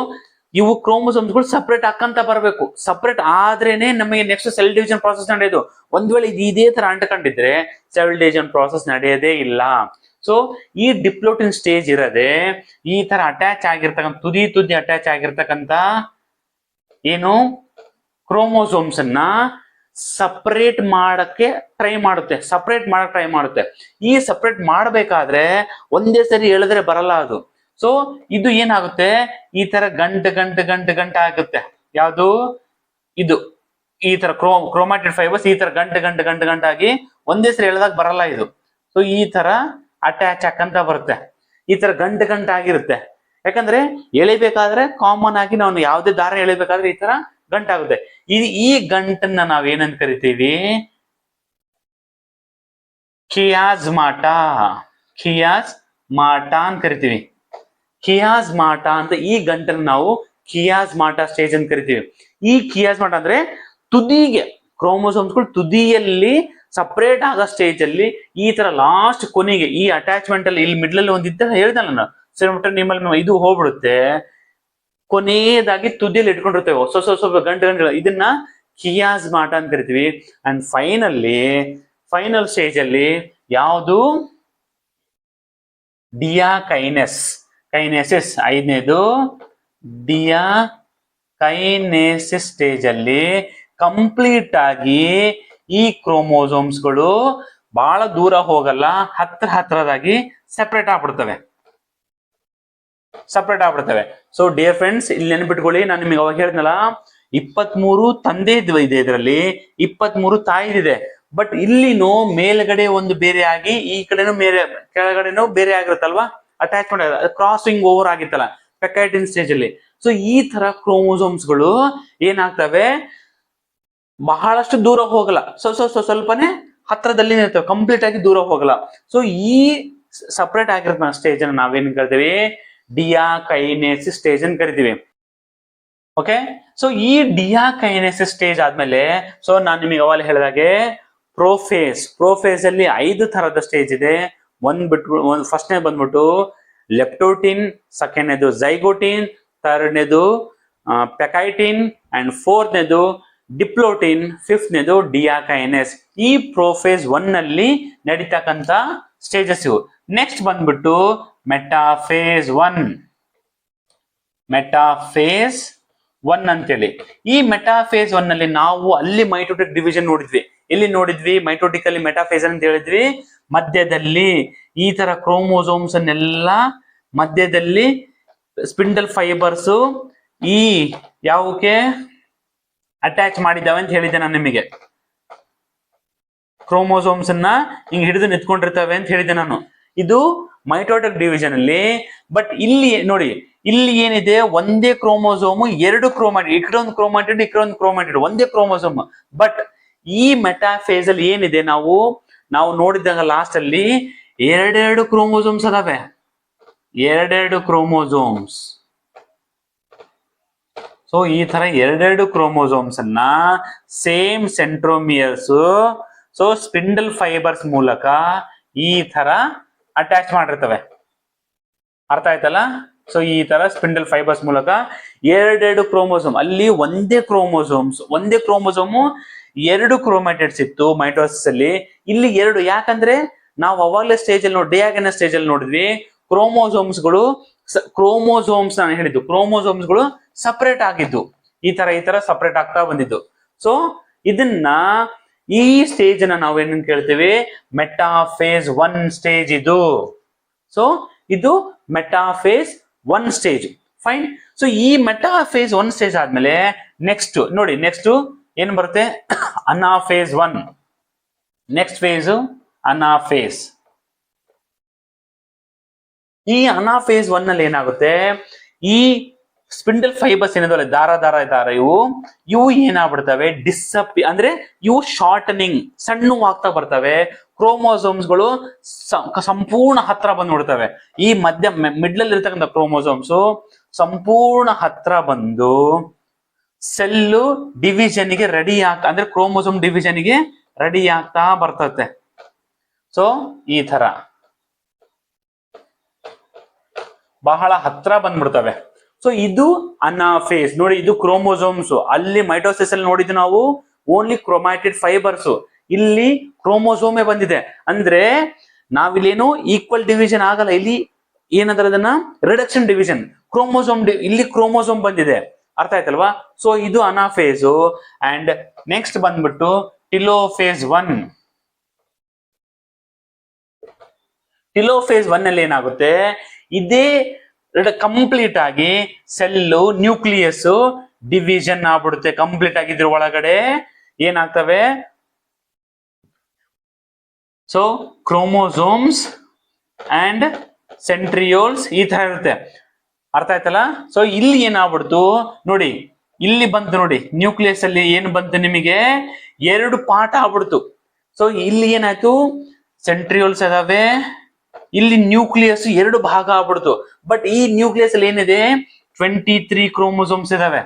ಇವು ಕ್ರೋಮೋಸೋಮ್ಸ್ಗಳು ಸಪ್ರೇಟ್ ಹಾಕಂತ ಬರಬೇಕು. ಸಪ್ರೇಟ್ ಆದ್ರೇನೆ ನಮಗೆ ನೆಕ್ಸ್ಟ್ ಸೆಲ್ ಡಿವಿಷನ್ ಪ್ರಾಸೆಸ್ ನಡೆಯೋದು. ಒಂದ್ ವೇಳೆ ಇದು ಇದೇ ತರ ಅಂಟ್ಕೊಂಡಿದ್ರೆ ಸೆಲ್ ಡಿವಿಷನ್ ಪ್ರಾಸೆಸ್ ನಡೆಯೋದೇ ಇಲ್ಲ. ಸೊ ಈ ಡಿಪ್ಲೋಟಿನ್ ಸ್ಟೇಜ್ ಇರದೆ ಈ ತರ ಅಟ್ಯಾಚ್ ಆಗಿರ್ತಕ್ಕಂಥ ತುದಿ ತುದಿ ಅಟ್ಯಾಚ್ ಆಗಿರ್ತಕ್ಕಂಥ ಏನು ಕ್ರೋಮೋಸೋಮ್ಸ್ ಅನ್ನ ಸಪ್ರೇಟ್ ಮಾಡಕ್ಕೆ ಟ್ರೈ ಮಾಡುತ್ತೆ. ಸಪ್ರೇಟ್ ಮಾಡಕ್ ಟ್ರೈ ಮಾಡುತ್ತೆ. ಈ ಸಪ್ರೇಟ್ ಮಾಡಬೇಕಾದ್ರೆ ಒಂದೇ ಸರಿ ಹೇಳಿದ್ರೆ ಬರಲ್ಲ ಅದು. ಸೊ ಇದು ಏನಾಗುತ್ತೆ? ಈ ತರ ಗಂಟು ಗಂಟು ಗಂಟು ಗಂಟು ಆಗುತ್ತೆ. ಯಾವುದು? ಇದು. ಈ ತರ ಕ್ರೋ ಕ್ರೋಮ್ಯಾಟಿಡ್ ಫೈಬರ್ಸ್ ಈ ತರ ಗಂಟು ಗಂಟು ಗಂಟು ಗಂಟಾಗಿ ಒಂದೇ ಸರಿ ಎಳ್ದಾಗ ಬರಲ್ಲ ಇದು. ಸೊ ಈ ತರ ಅಟ್ಯಾಚ್ ಹಾಕಂತ ಬರುತ್ತೆ. ಈ ತರ ಗಂಟು ಗಂಟು ಆಗಿರುತ್ತೆ. ಯಾಕಂದ್ರೆ ಎಳಿಬೇಕಾದ್ರೆ ಕಾಮನ್ ಆಗಿ ನಾವು ಯಾವುದೇ ದಾರ ಎಳಿಬೇಕಾದ್ರೆ ಈ ತರ ಗಂಟಾಗುತ್ತೆ ಈ ಈ ಗಂಟನ್ನ ನಾವ್ ಏನಂತ ಕರಿತೀವಿ? ಕಿಯಾಜ್ ಮಾಟಾ. ಕಿಯಾಜ್ ಮಾಟ ಅಂತ ಕರಿತೀವಿ. ಖಿಯಾಜ್ ಮಾಟ ಅಂತ ಈ ಗಂಟನ್ನು ನಾವು ಕಿಯಾಸ್ ಮಾಟ ಸ್ಟೇಜ್ ಅಂತ ಕರಿತೀವಿ. ಈ ಕಿಯಾಸ್ ಮಾಟ ಅಂದ್ರೆ ತುದಿಗೆ, ಕ್ರೋಮೋಸೋಮ್ಸ್ಗಳು ತುದಿಯಲ್ಲಿ ಸಪ್ರೇಟ್ ಆಗೋ ಸ್ಟೇಜ್ ಅಲ್ಲಿ ಈ ತರ ಲಾಸ್ಟ್ ಕೊನೆಗೆ, ಈ ಅಟ್ಯಾಚ್ಮೆಂಟ್ ಅಲ್ಲಿ ಇಲ್ಲಿ ಮಿಡ್ಲ್ ಅಲ್ಲಿ ಒಂದಿದ್ದ ಹೇಳ್ದಲ್ಲ ನಾನು. ಸೆರೆಮೋಟರ್ ನಿಮ್ಮಲ್ಲಿ ಇದು ಹೋಗ್ಬಿಡುತ್ತೆ. ಕೊನೆಯದಾಗಿ ತುದಿಯಲ್ಲಿ ಇಟ್ಕೊಂಡಿರ್ತೇವೆ. ಹೊಸ ಹೊಸ ಹೊಸ ಗಂಟೆ ಗಂಟೆ ಇದನ್ನ ಕಿಯಾಸ್ ಮಾಟ ಅಂತ ಕರಿತೀವಿ. ಅಂಡ್ ಫೈನಲ್ಲಿ ಫೈನಲ್ ಸ್ಟೇಜ್ ಅಲ್ಲಿ ಯಾವುದು? ಡಿಯಾ ಕೈನೆಸ್ ಕೈನೆಸಿಸ್ ಐದನೇದು ಡಿಯಾ ಕೈನೆಸಿಸ್ ಸ್ಟೇಜ್ ಅಲ್ಲಿ ಕಂಪ್ಲೀಟ್ ಆಗಿ ಈ ಕ್ರೋಮೋಸೋಮ್ಸ್ಗಳು ಬಹಳ ದೂರ ಹೋಗಲ್ಲ, ಹತ್ರ ಹತ್ರದಾಗಿ ಸೆಪರೇಟ್ ಆಗ್ಬಿಡ್ತವೆ. ಸಪರೇಟ್ ಆಗ್ಬಿಡ್ತವೆ. ಸೊ ಡಿಯರ್ ಫ್ರೆಂಡ್ಸ್ ಇಲ್ಲಿ ನೆನ್ಪಿಟ್ಕೊಳ್ಳಿ, ನಾನು ನಿಮಗೆ ಅವಾಗ ಹೇಳಿದ್ನಲ್ಲ, ಇಪ್ಪತ್ಮೂರು ತಂದೆ ಇದೆ ಇದರಲ್ಲಿ, ಇಪ್ಪತ್ಮೂರು ತಾಯಿದಿದೆ ಬಟ್ ಇಲ್ಲಿನೂ ಮೇಲ್ಗಡೆ ಒಂದು ಬೇರೆ ಆಗಿ, ಈ ಕಡೆನೂ ಬೇರೆ ಕೆಳಗಡೆನೂ ಬೇರೆ ಆಗಿರುತ್ತಲ್ವಾ? ಅಟ್ಯಾಚ್ಮೆಂಟ್ ಕ್ರಾಸಿಂಗ್ ಓವರ್ ಆಗಿತ್ತಲ್ಲ ಪೆಕೈಟಿನ್ ಸ್ಟೇಜ್ ಅಲ್ಲಿ. ಸೊ ಈ ತರ ಕ್ರೋಮೋಸೋಮ್ಸ್ಗಳು ಏನಾಗ್ತವೆ? ಬಹಳಷ್ಟು ದೂರ ಹೋಗಲ್ಲ. ಸ್ವಲ್ಪ ಸ್ವಲ್ಪನೇ ಹತ್ರದಲ್ಲಿ ಇರ್ತವೆ ಕಂಪ್ಲೀಟ್ ಆಗಿ ದೂರ ಹೋಗಲ್ಲ. ಸೊ ಈ ಸಪ್ರೇಟ್ ಆಗಿರೋ ಸ್ಟೇಜ್ ಅನ್ನ ನಾವೇನ್ ಕರಿತೀವಿ? ಡಿಯಾ ಕೈನೇಸಿಸ್ ಸ್ಟೇಜ್ ಅಂತ ಕರಿತೀವಿ. ಓಕೆ ಸೊ ಈ ಡಿಯಾ ಕೈನೇಸಿಸ್ ಸ್ಟೇಜ್ ಆದ್ಮೇಲೆ ಸೊ ನಾನು ನಿಮಗೆ ಅವಾಗ ಹೇಳಿದಾಗೆ ಪ್ರೋಫೇಸ್ ಪ್ರೋಫೇಸ್ ಅಲ್ಲಿ ಐದು ತರದ ಸ್ಟೇಜ್ ಇದೆ. ಒಂದ್ ಬಿಟ್ಬಿಟ್ಟು ಒಂದ್ ಫಸ್ಟ್ನೇ ಬಂದ್ಬಿಟ್ಟು ಲೆಪ್ಟೋಟಿನ್ ಸೆಕೆಂಡ್ನೇದು ಝೈಗೋಟಿನ್ ಥರ್ಡ್ನೇದು ಪೆಕೈಟಿನ್ ಅಂಡ್ ಫೋರ್ತ್ನೇದು ಡಿಪ್ಲೋಟಿನ್ ಫಿಫ್ತ್ನೇದು ಡಿಯಾಕೈನೆಸ್ ಈ ಪ್ರೋಫೇಸ್ ಒನ್ನಲ್ಲಿ ನಡೀತಕ್ಕಂತ ಸ್ಟೇಜಸ್ ಇವು. ನೆಕ್ಸ್ಟ್ ಬಂದ್ಬಿಟ್ಟು ಮೆಟಾಫೇಸ್ ಒನ್ ಮೆಟಾಫೇಸ್ ಒನ್ ಅಂತೇಳಿ. ಈ ಮೆಟಾಫೇಸ್ ಒನ್ನಲ್ಲಿ ನಾವು ಅಲ್ಲಿ ಮೈಟೋಟಿಕ್ ಡಿವಿಷನ್ ನೋಡಿದ್ವಿ. ಎಲ್ಲಿ ನೋಡಿದ್ವಿ ಮೈಟೋಟಿಕಲಿ ಮೆಟಾಫೇಸ್ ಅಂತ ಹೇಳಿದ್ವಿ. ಮಧ್ಯದಲ್ಲಿ ಈ ತರ ಕ್ರೋಮೋಸೋಮ್ಸ್ ಅನ್ನೆಲ್ಲ ಮಧ್ಯದಲ್ಲಿ ಸ್ಪಿಂಡಲ್ ಫೈಬರ್ಸ್ ಈ ಯಾವಕ್ಕೆ ಅಟ್ಯಾಚ್ ಮಾಡಿದ್ದಾವೆ ಅಂತ ಹೇಳಿದ್ದೆ ನಾನು ನಿಮಗೆ. ಕ್ರೋಮೋಸೋಮ್ಸ್ ಅನ್ನ ಹಿಂಗ್ ಹಿಡಿದು ನಿಂತ್ಕೊಂಡಿರ್ತವೆ ಅಂತ ಹೇಳಿದೆ ನಾನು. ಇದು ಮೈಟೋಟಿಕ್ ಡಿವಿಷನ್ ಅಲ್ಲಿ ಬಟ್ ಇಲ್ಲಿ ನೋಡಿ, ಇಲ್ಲಿ ಏನಿದೆ, ಒಂದೇ ಕ್ರೋಮೋಸೋಮ್ ಎರಡು ಕ್ರೋಮಾಟಿಡ್ ಈ ಒಂದು ಕ್ರೋಮಾಟಿಡ್ ಒಂದು ಕ್ರೋಮಾಟಿಡ್ ಒಂದೇ ಕ್ರೋಮೋಸೋಮ್ ಬಟ್ ಈ ಮೆಟಾಫೇಸ್ ಅಲ್ಲಿ ಏನಿದೆ ನಾವು ನಾವು ನೋಡಿದಾಗ ಲಾಸ್ಟ್ ಅಲ್ಲಿ ಎರಡೆರಡು ಕ್ರೋಮೋಸೋಮ್ಸ್ ಅದಾವೆ. ಎರಡೆರಡು ಕ್ರೋಮೋಸೋಮ್ಸ್ ಸೊ ಈ ತರ ಎರಡೆರಡು ಕ್ರೋಮೋಸೋಮ್ಸ್ ಅನ್ನ same centromeres so spindle fibres ಮೂಲಕ ಈ ತರ ಅಟ್ಯಾಚ್ ಮಾಡಿರ್ತವೆ. ಅರ್ಥ ಆಯ್ತಲ್ಲ? ಸೊ ಈ ತರ ಸ್ಪಿಂಡಲ್ ಫೈಬರ್ಸ್ ಮೂಲಕ ಎರಡೆರಡು ಕ್ರೋಮೋಸೋಮ್ ಅಲ್ಲಿ ಒಂದೇ ಕ್ರೋಮೋಸೋಮ್ಸ್ ಒಂದೇ ಕ್ರೋಮೋಸೋಮು ಎರಡು ಕ್ರೋಮ್ಯಾಟೆಡ್ಸ್ ಇತ್ತು ಮೈಟೋಸಿಸ್ ಅಲ್ಲಿ. ಇಲ್ಲಿ ಎರಡು, ಯಾಕಂದ್ರೆ ನಾವು ಅವಾಗಲೇ ಸ್ಟೇಜ್ ಅಲ್ಲಿ ನೋಡಿ ಡಿಯಾಗನ ಸ್ಟೇಜ್ ಅಲ್ಲಿ ನೋಡಿದ್ವಿ ಕ್ರೋಮೋಸೋಮ್ಸ್ಗಳು ಕ್ರೋಮೋಸೋಮ್ಸ್ ನಾನು ಹೇಳಿದ್ದು ಕ್ರೋಮೋಸೋಮ್ಸ್ಗಳು ಸಪರೇಟ್ ಆಗಿದ್ದು. ಈ ತರ ಈ ತರ ಸಪರೇಟ್ ಆಗ್ತಾ ಬಂದಿದ್ದು. ಸೊ ಇದನ್ನ ಈ ಸ್ಟೇಜ್ನ ನಾವು ಏನಂತ ಕೇಳ್ತೀವಿ? ಮೆಟಾಫೇಸ್ ಒನ್ ಸ್ಟೇಜ್ ಇದು. ಸೊ ಇದು metaphase one stage fine so ಈ ಮೆಟಾಫೇಸ್ ಒನ್ ಸ್ಟೇಜ್ ಆದ್ಮೇಲೆ ನೆಕ್ಸ್ಟ್ ನೋಡಿ ನೆಕ್ಸ್ಟ್ ಏನ್ ಬರುತ್ತೆ? Anaphase one next phase anaphase ಈ ಅನಾಫೇಸ್ ಒನ್ ಅಲ್ಲಿ ಏನಾಗುತ್ತೆ? ಈ ಸ್ಪಿಂಡಲ್ ಫೈಬರ್ಸ್ ಏನಿದಾವೆ ದಾರ ದಾರ ದಾರ ಇವು ಇವು ಏನಾಗ್ಬಿಡ್ತವೆ? ಡಿಸಪಿ ಅಂದ್ರೆ ಇವು ಶಾರ್ಟನಿಂಗ್ ಸಣ್ಣವಾಗ್ತಾ ಬರ್ತವೆ. ಕ್ರೋಮೋಸೋಮ್ಸ್ಗಳು ಸಂಪೂರ್ಣ ಹತ್ರ ಬಂದ್ಬಿಡ್ತವೆ. ಈ ಮಧ್ಯ ಮಿಡ್ಲಲ್ಲಿ ಇರ್ತಕ್ಕಂಥ ಕ್ರೋಮೋಸೋಮ್ಸ್ ಸಂಪೂರ್ಣ ಹತ್ರ ಬಂದು ಸೆಲ್ಲು ಡಿವಿಷನ್ಗೆ ರೆಡಿ ಆಗ್ತಾ ಅಂದ್ರೆ ಕ್ರೋಮೋಸೋಮ್ ಡಿವಿಷನ್ಗೆ ರೆಡಿ ಆಗ್ತಾ ಬರ್ತತೆ. ಸೊ ಈ ತರ ಬಹಳ ಹತ್ರ ಬಂದ್ಬಿಡ್ತವೆ. ಸೊ ಇದು ಅನಾಫೇಸ್. ನೋಡಿ, ಇದು ಕ್ರೋಮೋಸೋಮ್ಸ್ ಅಲ್ಲಿ ಮೈಟೋಸಿಸ್ ಅಲ್ಲಿ ನೋಡಿದ್ದು ನಾವು ಓನ್ಲಿ ಕ್ರೋಮ್ಯಾಟಿಡ್ ಫೈಬರ್ಸ್ ಇಲ್ಲಿ ಕ್ರೋಮೋಸೋಮೇ ಬಂದಿದೆ. ಅಂದ್ರೆ ನಾವಿಲ್ಲೇನು ಈಕ್ವಲ್ ಡಿವಿಷನ್ ಆಗಲ್ಲ. ಇಲ್ಲಿ ಏನಂತಾರೆ ಅದನ್ನ ರಿಡಕ್ಷನ್ ಡಿವಿಷನ್ ಕ್ರೋಮೋಸೋಮ್ ಇಲ್ಲಿ ಕ್ರೋಮೋಸೋಮ್ ಬಂದಿದೆ. ಅರ್ಥ ಆಯ್ತಲ್ವಾ? ಸೊ ಇದು ಅನಾಫೇಸು ಅಂಡ್ ನೆಕ್ಸ್ಟ್ ಬಂದ್ಬಿಟ್ಟು ಟಿಲೋಫೇಸ್ ಒನ್ ಟಿಲೋಫೇಸ್ ಒನ್ ಅಲ್ಲಿ ಏನಾಗುತ್ತೆ? ಇದೇ ಕಂಪ್ಲೀಟ್ ಆಗಿ ಸೆಲ್ಲು ನ್ಯೂಕ್ಲಿಯಸ್ ಡಿವಿಷನ್ ಆಗ್ಬಿಡುತ್ತೆ. ಕಂಪ್ಲೀಟ್ ಆಗಿದ್ರ ಒಳಗಡೆ ಏನಾಗ್ತವೆ? ಸೊ ಕ್ರೋಮೋಸೋಮ್ಸ್ ಅಂಡ್ ಸೆಂಟ್ರಿಯೋಲ್ಸ್ ಈ ತರ ಇರುತ್ತೆ. ಅರ್ಥ ಆಯ್ತಲ್ಲ? ಸೊ ಇಲ್ಲಿ ಏನಾಗ್ಬಿಡ್ತು? ನೋಡಿ, ಇಲ್ಲಿ ಬಂತು ನೋಡಿ ನ್ಯೂಕ್ಲಿಯಸ್ ಅಲ್ಲಿ ಏನು ಬಂತು ನಿಮಗೆ? ಎರಡು ಪಾಠ ಆಗ್ಬಿಡ್ತು. ಸೊ ಇಲ್ಲಿ ಏನಾಯ್ತು? ಸೆಂಟ್ರಿಯೋಲ್ಸ್ ಅದಾವೆ ಇಲ್ಲಿ ನ್ಯೂಕ್ಲಿಯಸ್ ಎರಡು ಭಾಗ ಆಗ್ಬಿಡ್ತು. ಬಟ್ ಈ ನ್ಯೂಕ್ಲಿಯಸ್ ಅಲ್ಲಿ ಏನಿದೆ? ಟ್ವೆಂಟಿ ತ್ರೀ ಕ್ರೋಮೋಸೋಮ್ಸ್ ಇದಾವೆ.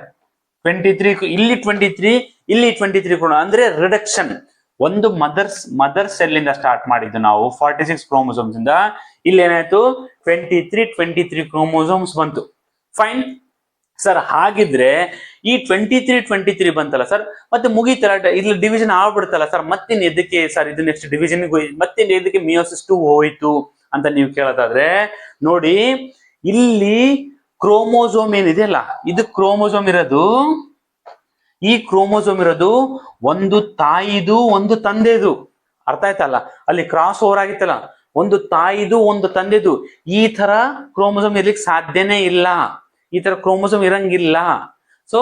ಟ್ವೆಂಟಿ ತ್ರೀ ಇಲ್ಲಿ ಟ್ವೆಂಟಿ ತ್ರೀ ಇಲ್ಲಿ ಟ್ವೆಂಟಿ ತ್ರೀ ಕ್ರೋಮ ಅಂದ್ರೆ ರಿಡಕ್ಷನ್ ಒಂದು ಮದರ್ಸ್ ಮದರ್ ಸೆಲ್ ಇಂದ ಸ್ಟಾರ್ಟ್ ಮಾಡಿದ್ದು ನಾವು ಫಾರ್ಟಿ ಸಿಕ್ಸ್ ಕ್ರೋಮೋಸೋಮ್ಸ್ ಇಂದ. ಇಲ್ಲಿ ಏನಾಯ್ತು? Twenty three twenty three chromosomes ಬಂತು. ಫೈನ್ ಸರ್ ಹಾಗಿದ್ರೆ ಈ ಟ್ವೆಂಟಿ ತ್ರೀ ಟ್ವೆಂಟಿ ತ್ರೀ ಬಂತಲ್ಲ ಸರ್ ಮತ್ತೆ ಮುಗೀತಲ್ಲ ಇಲ್ಲಿ ಡಿವಿಷನ್ ಆಗ್ಬಿಡ್ತಲ್ಲ ಸರ್ ಮತ್ತಿನ್ ಎದಕ್ಕೆ ಸರ್ ಇದು ನೆಕ್ಸ್ಟ್ ಡಿವಿಷನ್ ಮತ್ತಿನ್ ಎದಕ್ಕೆ ಮಿಯೋಸಿಸ್ ಟು ಹೋಯ್ತು ಅಂತ ನೀವು ಕೇಳೋದಾದ್ರೆ, ನೋಡಿ, ಇಲ್ಲಿ ಕ್ರೋಮೋಸೋಮ್ ಏನಿದೆಯಲ್ಲ ಇದು ಕ್ರೋಮೋಸೋಮ್ ಇರೋದು, ಈ ಕ್ರೋಮೋಸೋಮ್ ಇರೋದು ಒಂದು ತಾಯಿದು, ಒಂದು ತಂದೆದು. ಅರ್ಥ ಆಯ್ತಲ್ಲ? ಅಲ್ಲಿ ಕ್ರಾಸ್ ಓವರ್ ಆಗಿತ್ತಲ್ಲ? ಒಂದು ತಾಯಿದು, ಒಂದು ತಂದೆದು. ಈ ತರ ಕ್ರೋಮೋಸೋಮ್ ಇರ್ಲಿಕ್ಕೆ ಸಾಧ್ಯನೇ ಇಲ್ಲ. ಈ ತರ ಕ್ರೋಮೋಸೋಮ್ ಇರಂಗಿಲ್ಲ. ಸೊ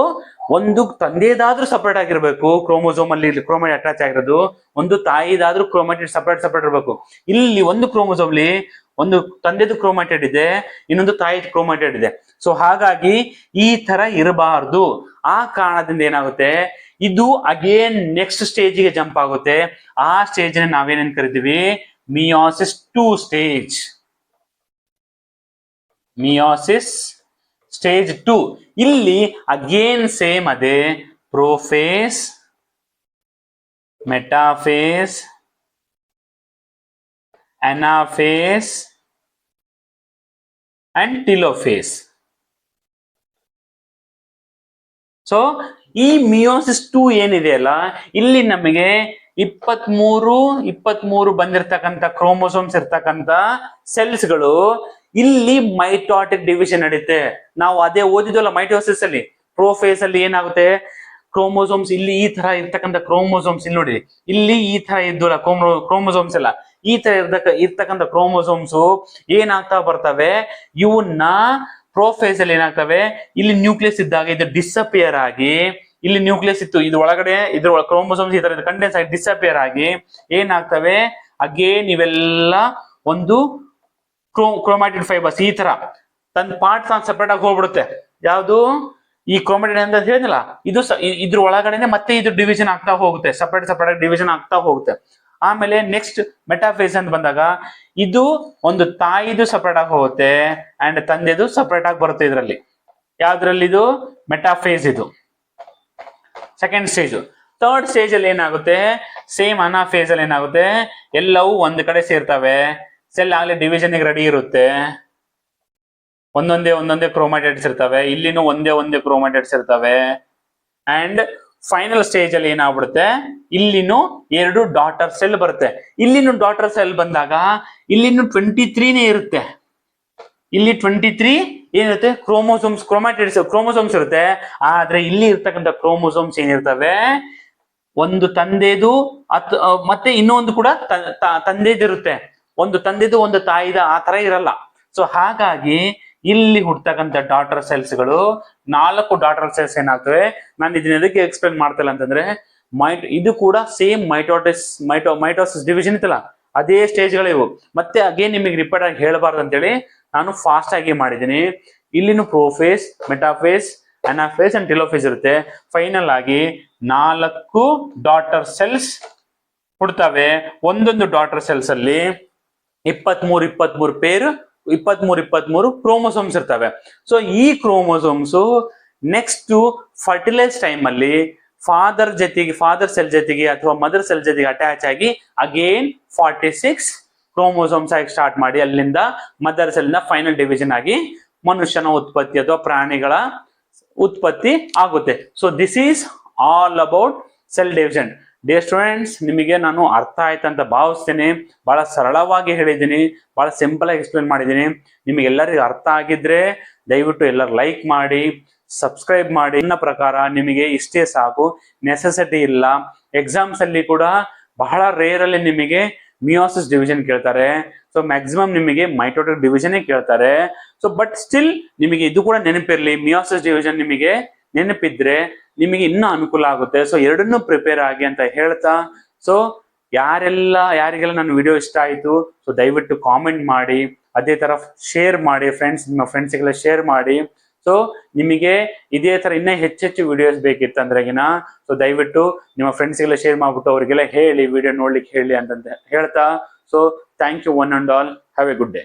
ಒಂದು ತಂದೆದಾದ್ರೂ ಸಪರೇಟ್ ಆಗಿರ್ಬೇಕು ಕ್ರೋಮೋಸೋಮ್ ಅಲ್ಲಿ ಕ್ರೋಮೈಟ್ ಅಟ್ಯಾಚ್ ಆಗಿರೋದು. ಒಂದು ತಾಯಿದಾದ್ರೂ ಕ್ರೋಮಾಟೆಡ್ ಸಪರೇಟ್ ಸಪರೇಟ್ ಇರಬೇಕು. ಇಲ್ಲಿ ಒಂದು ಕ್ರೋಮೋಸೋಮ್ ಅಲ್ಲಿ ಒಂದು ತಂದೆದು ಕ್ರೋಮೈಟೆಡ್ ಇದೆ, ಇನ್ನೊಂದು ತಾಯಿದು ಕ್ರೋಮೈಟೆಡ್ ಇದೆ. ಸೊ ಹಾಗಾಗಿ ಈ ತರ ಇರಬಾರ್ದು. ಆ ಕಾರಣದಿಂದ ಏನಾಗುತ್ತೆ? ಇದು ಅಗೇನ್ ನೆಕ್ಸ್ಟ್ ಸ್ಟೇಜ್ಗೆ ಜಂಪ್ ಆಗುತ್ತೆ. ಆ ಸ್ಟೇಜ್ ನಾವೇನೇನ್ ಕರಿತೀವಿ? Meiosis two stage meiosis stage two ಇಲ್ಲಿ ಅಗೇನ್ ಸೇಮ್ ಅದೇ. Prophase metaphase anaphase and telophase so ಈ ಮಿಯೋಸಿಸ್ ಟು ಏನಿದೆಯಲ್ಲ, ಇಲ್ಲಿ ನಮಗೆ ಇಪ್ಪತ್ಮೂರು ಇಪ್ಪತ್ಮೂರು ಬಂದಿರ್ತಕ್ಕಂಥ ಕ್ರೋಮೋಸೋಮ್ಸ್ ಇರ್ತಕ್ಕಂತ ಸೆಲ್ಸ್ಗಳು ಇಲ್ಲಿ ಮೈಟಾಟಿಕ್ ಡಿವಿಷನ್ ನಡೀತೆ. ನಾವು ಅದೇ ಓದಿದ್ವಲ್ಲ ಮೈಟೋಸಿಸ್ ಅಲ್ಲಿ. ಪ್ರೋಫೇಸ್ ಅಲ್ಲಿ ಏನಾಗುತ್ತೆ? ಕ್ರೋಮೋಸೋಮ್ಸ್ ಇಲ್ಲಿ ಈ ತರ ಇರ್ತಕ್ಕಂಥ ಕ್ರೋಮೋಸೋಮ್ಸ್ ಇಲ್ಲಿ ನೋಡಿ. ಇಲ್ಲಿ ಈ ತರ ಕ್ರೋಮೋ ಕ್ರೋಮೋಸೋಮ್ಸ್ ಎಲ್ಲ. ಈ ತರ ಇರ್ತಕ್ಕ ಇರ್ತಕ್ಕಂಥ ಕ್ರೋಮೋಸೋಮ್ಸ್ ಏನಾಗ್ತಾ ಬರ್ತವೆ? ಇವನ್ನ ಪ್ರೋಫೇಸ್ ಅಲ್ಲಿ ಏನಾಗ್ತವೆ? ಇಲ್ಲಿ ನ್ಯೂಕ್ಲಿಯಸ್ ಇದ್ದಾಗ ಇದು ಡಿಸಪಿಯರ್ ಆಗಿ ಇಲ್ಲಿ ನ್ಯೂಕ್ಲಿಯಸ್ ಇತ್ತು. ಇದು ಒಳಗಡೆ ಇದ್ರ ಕ್ರೋಮೋಸೋಮ್ಸ್ ಈ ತರ ಕಂಡೆನ್ಸ್ ಆಗಿ ಡಿಸಪಿಯರ್ ಆಗಿ ಏನಾಗ್ತವೆ? ಅಗೇನ್ ಇವೆಲ್ಲ ಒಂದು ಕ್ರೋ ಕ್ರೋಮ್ಯಾಟಿಡ್ ಫೈಬರ್ಸ್ ಈ ತರ. ತನ್ನ ಪಾರ್ಟ್ಸ್ ಸಪರೇಟ್ ಆಗಿ ಹೋಗ್ಬಿಡುತ್ತೆ. ಯಾವುದು? ಈ ಕ್ರೋಮ್ಯಾಟಿಡ್ ಅಂತ ಹೇಳಿದ್ನಲ್ಲ, ಇದು ಇದ್ರ ಒಳಗಡೆನೆ ಮತ್ತೆ ಇದು ಡಿವಿಷನ್ ಆಗ್ತಾ ಹೋಗುತ್ತೆ. ಸಪರೇಟ್ ಸಪರೇಟ್ ಡಿವಿಷನ್ ಆಗ್ತಾ ಹೋಗುತ್ತೆ. ಆಮೇಲೆ ನೆಕ್ಸ್ಟ್ ಮೆಟಾಫೇಸ್ ಅಂತ ಬಂದಾಗ, ಇದು ಒಂದು ತಾಯಿದು ಸಪರೇಟ್ ಆಗಿ ಹೋಗುತ್ತೆ ಅಂಡ್ ತಂದೆದು ಸಪರೇಟ್ ಆಗಿ ಬರುತ್ತೆ ಇದರಲ್ಲಿ. ಯಾವ್ದ್ರಲ್ಲಿ ಇದು? ಮೆಟಾಫೇಸ್ ಇದು. ಸೆಕೆಂಡ್ ಸ್ಟೇಜು ಥರ್ಡ್ ಸ್ಟೇಜ್ ಅಲ್ಲಿ ಏನಾಗುತ್ತೆ? ಸೇಮ್ ಅನಾಫೇಸ್ ಅಲ್ಲಿ ಏನಾಗುತ್ತೆ? ಎಲ್ಲವೂ ಒಂದ್ ಕಡೆ ಸೇರ್ತವೆ. ಸೆಲ್ ಆಗ್ಲೇ ಡಿವಿಷನ್ ರೆಡಿ ಇರುತ್ತೆ. ಒಂದೊಂದೇ ಒಂದೊಂದೇ ಕ್ರೋಮ್ಯಾಟೈಡ್ಸ್ ಇರ್ತವೆ. ಇಲ್ಲಿನೂ ಒಂದೇ ಒಂದೇ ಕ್ರೋಮ್ಯಾಟೈಡ್ಸ್ ಇರ್ತವೆ. ಅಂಡ್ ಫೈನಲ್ ಸ್ಟೇಜ್ ಅಲ್ಲಿ ಏನಾಗ್ಬಿಡುತ್ತೆ? ಇಲ್ಲಿನೂ ಎರಡು ಡಾಟರ್ ಸೆಲ್ ಬರುತ್ತೆ. ಇಲ್ಲಿನೂ ಡಾಟರ್ ಸೆಲ್ ಬಂದಾಗ ಇಲ್ಲಿನೂ ಟ್ವೆಂಟಿ ತ್ರೀನೇ ಇರುತ್ತೆ. ಇಲ್ಲಿ ಟ್ವೆಂಟಿ ತ್ರೀ ಏನಿರುತ್ತೆ? ಕ್ರೋಮೋಸೋಮ್ಸ್ ಕ್ರೋಮ್ಯಾಟಿಡ್ಸ್ ಕ್ರೋಮೋಸೋಮ್ಸ್ ಇರುತ್ತೆ. ಆದ್ರೆ ಇಲ್ಲಿ ಇರ್ತಕ್ಕಂಥ ಕ್ರೋಮೋಸೋಮ್ಸ್ ಏನಿರ್ತವೆ? ಒಂದು ತಂದೆದು, ಅತ್ ಮತ್ತೆ ಇನ್ನೊಂದು ಕೂಡ ತಂದೆದಿರುತ್ತೆ ಒಂದು ತಂದೆದು, ಒಂದು ತಾಯಿದ ಆ ತರ ಇರಲ್ಲ. ಸೊ ಹಾಗಾಗಿ ಇಲ್ಲಿ ಹುಡ್ತಕ್ಕಂಥ ಡಾಟರ್ ಸೆಲ್ಸ್ಗಳು ನಾಲ್ಕು ಡಾಟರ್ ಸೆಲ್ಸ್ ಏನಾಗ್ತವೆ? ನಾನು ಇದನ್ನ ಎದಕ್ಕೆ ಎಕ್ಸ್ಪ್ಲೇನ್ ಮಾಡ್ತಿಲ್ಲ ಅಂತಂದ್ರೆ, ಮೈಟ್ ಇದು ಕೂಡ ಸೇಮ್ ಮೈಟೋಟಿಸ್ ಮೈಟೋ ಮೈಟೋಸಿಸ್ ಡಿವಿಷನ್ ಇತ್ತಲ್ಲ? ಅದೇ ಸ್ಟೇಜ್ಗಳಿವು ಮತ್ತೆ ಅಗೇನ್ ನಿಮಗೆ ರಿಪೀಟ್ ಆಗಿ ಹೇಳಬಾರ್ದು ಅಂತೇಳಿ ನಾನು ಫಾಸ್ಟ್ ಆಗಿ ಮಾಡಿದ್ದೀನಿ. ಇಲ್ಲಿನೂ prophase metaphase anaphase and telophase ಇರುತ್ತೆ. ಫೈನಲ್ ಆಗಿ ನಾಲ್ಕು ಡಾಟರ್ ಸೆಲ್ಸ್ ಹುಡ್ತವೆ. ಒಂದೊಂದು ಡಾಟರ್ ಸೆಲ್ಸ್ ಅಲ್ಲಿ ಇಪ್ಪತ್ಮೂರು ಇಪ್ಪತ್ಮೂರು ಪೇರು ಇಪ್ಪತ್ಮೂರು ಇಪ್ಪತ್ಮೂರು ಕ್ರೋಮೋಸೋಮ್ಸ್ ಇರ್ತವೆ. ಸೊ ಈ ಕ್ರೋಮೋಸೋಮ್ಸ್ ನೆಕ್ಸ್ಟ್ ಫರ್ಟಿಲೈಸ್ ಟೈಮ್ ಅಲ್ಲಿ ಫಾದರ್ ಜೊತೆಗೆ ಫಾದರ್ ಸೆಲ್ ಜೊತೆಗೆ ಅಥವಾ ಮದರ್ ಸೆಲ್ ಜೊತೆಗೆ ಅಟ್ಯಾಚ್ ಆಗಿ ಅಗೇನ್ ಫಾರ್ಟಿ ಸಿಕ್ಸ್ ಕ್ರೋಮೋಸೋಮ್ಸ್ ಆಗಿ ಸ್ಟಾರ್ಟ್ ಮಾಡಿ ಅಲ್ಲಿಂದ ಮದರ್ ಸೆಲ್ನ ಫೈನಲ್ ಡಿವಿಷನ್ ಆಗಿ ಮನುಷ್ಯನ ಉತ್ಪತ್ತಿ ಅಥವಾ ಪ್ರಾಣಿಗಳ ಉತ್ಪತ್ತಿ ಆಗುತ್ತೆ. So this is all about cell division dear students ನಿಮಗೆ ನಾನು ಅರ್ಥ ಆಯ್ತು ಅಂತ ಭಾವಿಸ್ತೇನೆ. ಬಹಳ ಸರಳವಾಗಿ ಹೇಳಿದ್ದೀನಿ. ಬಹಳ ಸಿಂಪಲ್ ಆಗಿ ಎಕ್ಸ್ಪ್ಲೇನ್ ಮಾಡಿದ್ದೀನಿ. ನಿಮಗೆಲ್ಲರಿಗೂ ಅರ್ಥ ಆಗಿದ್ರೆ ದಯವಿಟ್ಟು ಎಲ್ಲರೂ ಲೈಕ್ ಮಾಡಿ. ಸಬ್ಸ್ಕ್ರೈಬ್ ಮಾಡಿ. ನನ್ನ ಪ್ರಕಾರ ನಿಮಗೆ ಇಷ್ಟೇ ಸಾಕು. ನೆಸೆಸಿಟಿ ಇಲ್ಲ. ಎಕ್ಸಾಮ್ಸ್ ಅಲ್ಲಿ ಕೂಡ ಬಹಳ ರೇರ್ ಅಲ್ಲಿ ನಿಮಗೆ ಮಿಯೋಸಿಸ್ ಡಿವಿಷನ್ ಕೇಳ್ತಾರೆ. ಸೊ ಮ್ಯಾಕ್ಸಿಮಮ್ ನಿಮಗೆ ಮೈಟೋಟಿಕ್ ಡಿವಿಷನ್ ಕೇಳ್ತಾರೆ. ಸೊ ಬಟ್ ಸ್ಟಿಲ್ ನಿಮಗೆ ಇದು ಕೂಡ ನೆನಪಿರ್ಲಿ. ಮಿಯೋಸಿಸ್ ಡಿವಿಷನ್ ನಿಮಗೆ ನೆನಪಿದ್ರೆ ನಿಮಗೆ ಇನ್ನೂ ಅನುಕೂಲ ಆಗುತ್ತೆ. ಸೊ ಎರಡನ್ನೂ ಪ್ರಿಪೇರ್ ಆಗಿ ಅಂತ ಹೇಳ್ತಾ. ಸೊ ಯಾರೆಲ್ಲ, ಯಾರಿಗೆಲ್ಲ ನನ್ನ ವಿಡಿಯೋ ಇಷ್ಟ ಆಯಿತು ಸೊ ದಯವಿಟ್ಟು ಕಾಮೆಂಟ್ ಮಾಡಿ. ಅದೇ ತರ ಶೇರ್ ಮಾಡಿ ಫ್ರೆಂಡ್ಸ್ ನಿಮ್ಮ ಫ್ರೆಂಡ್ಸ್ಗೆಲ್ಲ ಶೇರ್ ಮಾಡಿ. ಸೊ ನಿಮಗೆ ಇದೇ ತರ ಇನ್ನೂ ಹೆಚ್ಚೆಚ್ಚು ವಿಡಿಯೋಸ್ ಬೇಕಿತ್ತು ಬೇಕಿತ್ತಂದ್ರೆಗಿನ ಸೊ ದಯವಿಟ್ಟು ನಿಮ್ಮ ಫ್ರೆಂಡ್ಸ್ಗೆಲ್ಲ ಶೇರ್ ಮಾಡ್ಬಿಟ್ಟು ಅವರಿಗೆಲ್ಲ ಹೇಳಿ ವಿಡಿಯೋ ನೋಡ್ಲಿಕ್ಕೆ ಹೇಳಿ ಅಂತಂತ ಹೇಳ್ತಾ so thank you one and all have a good day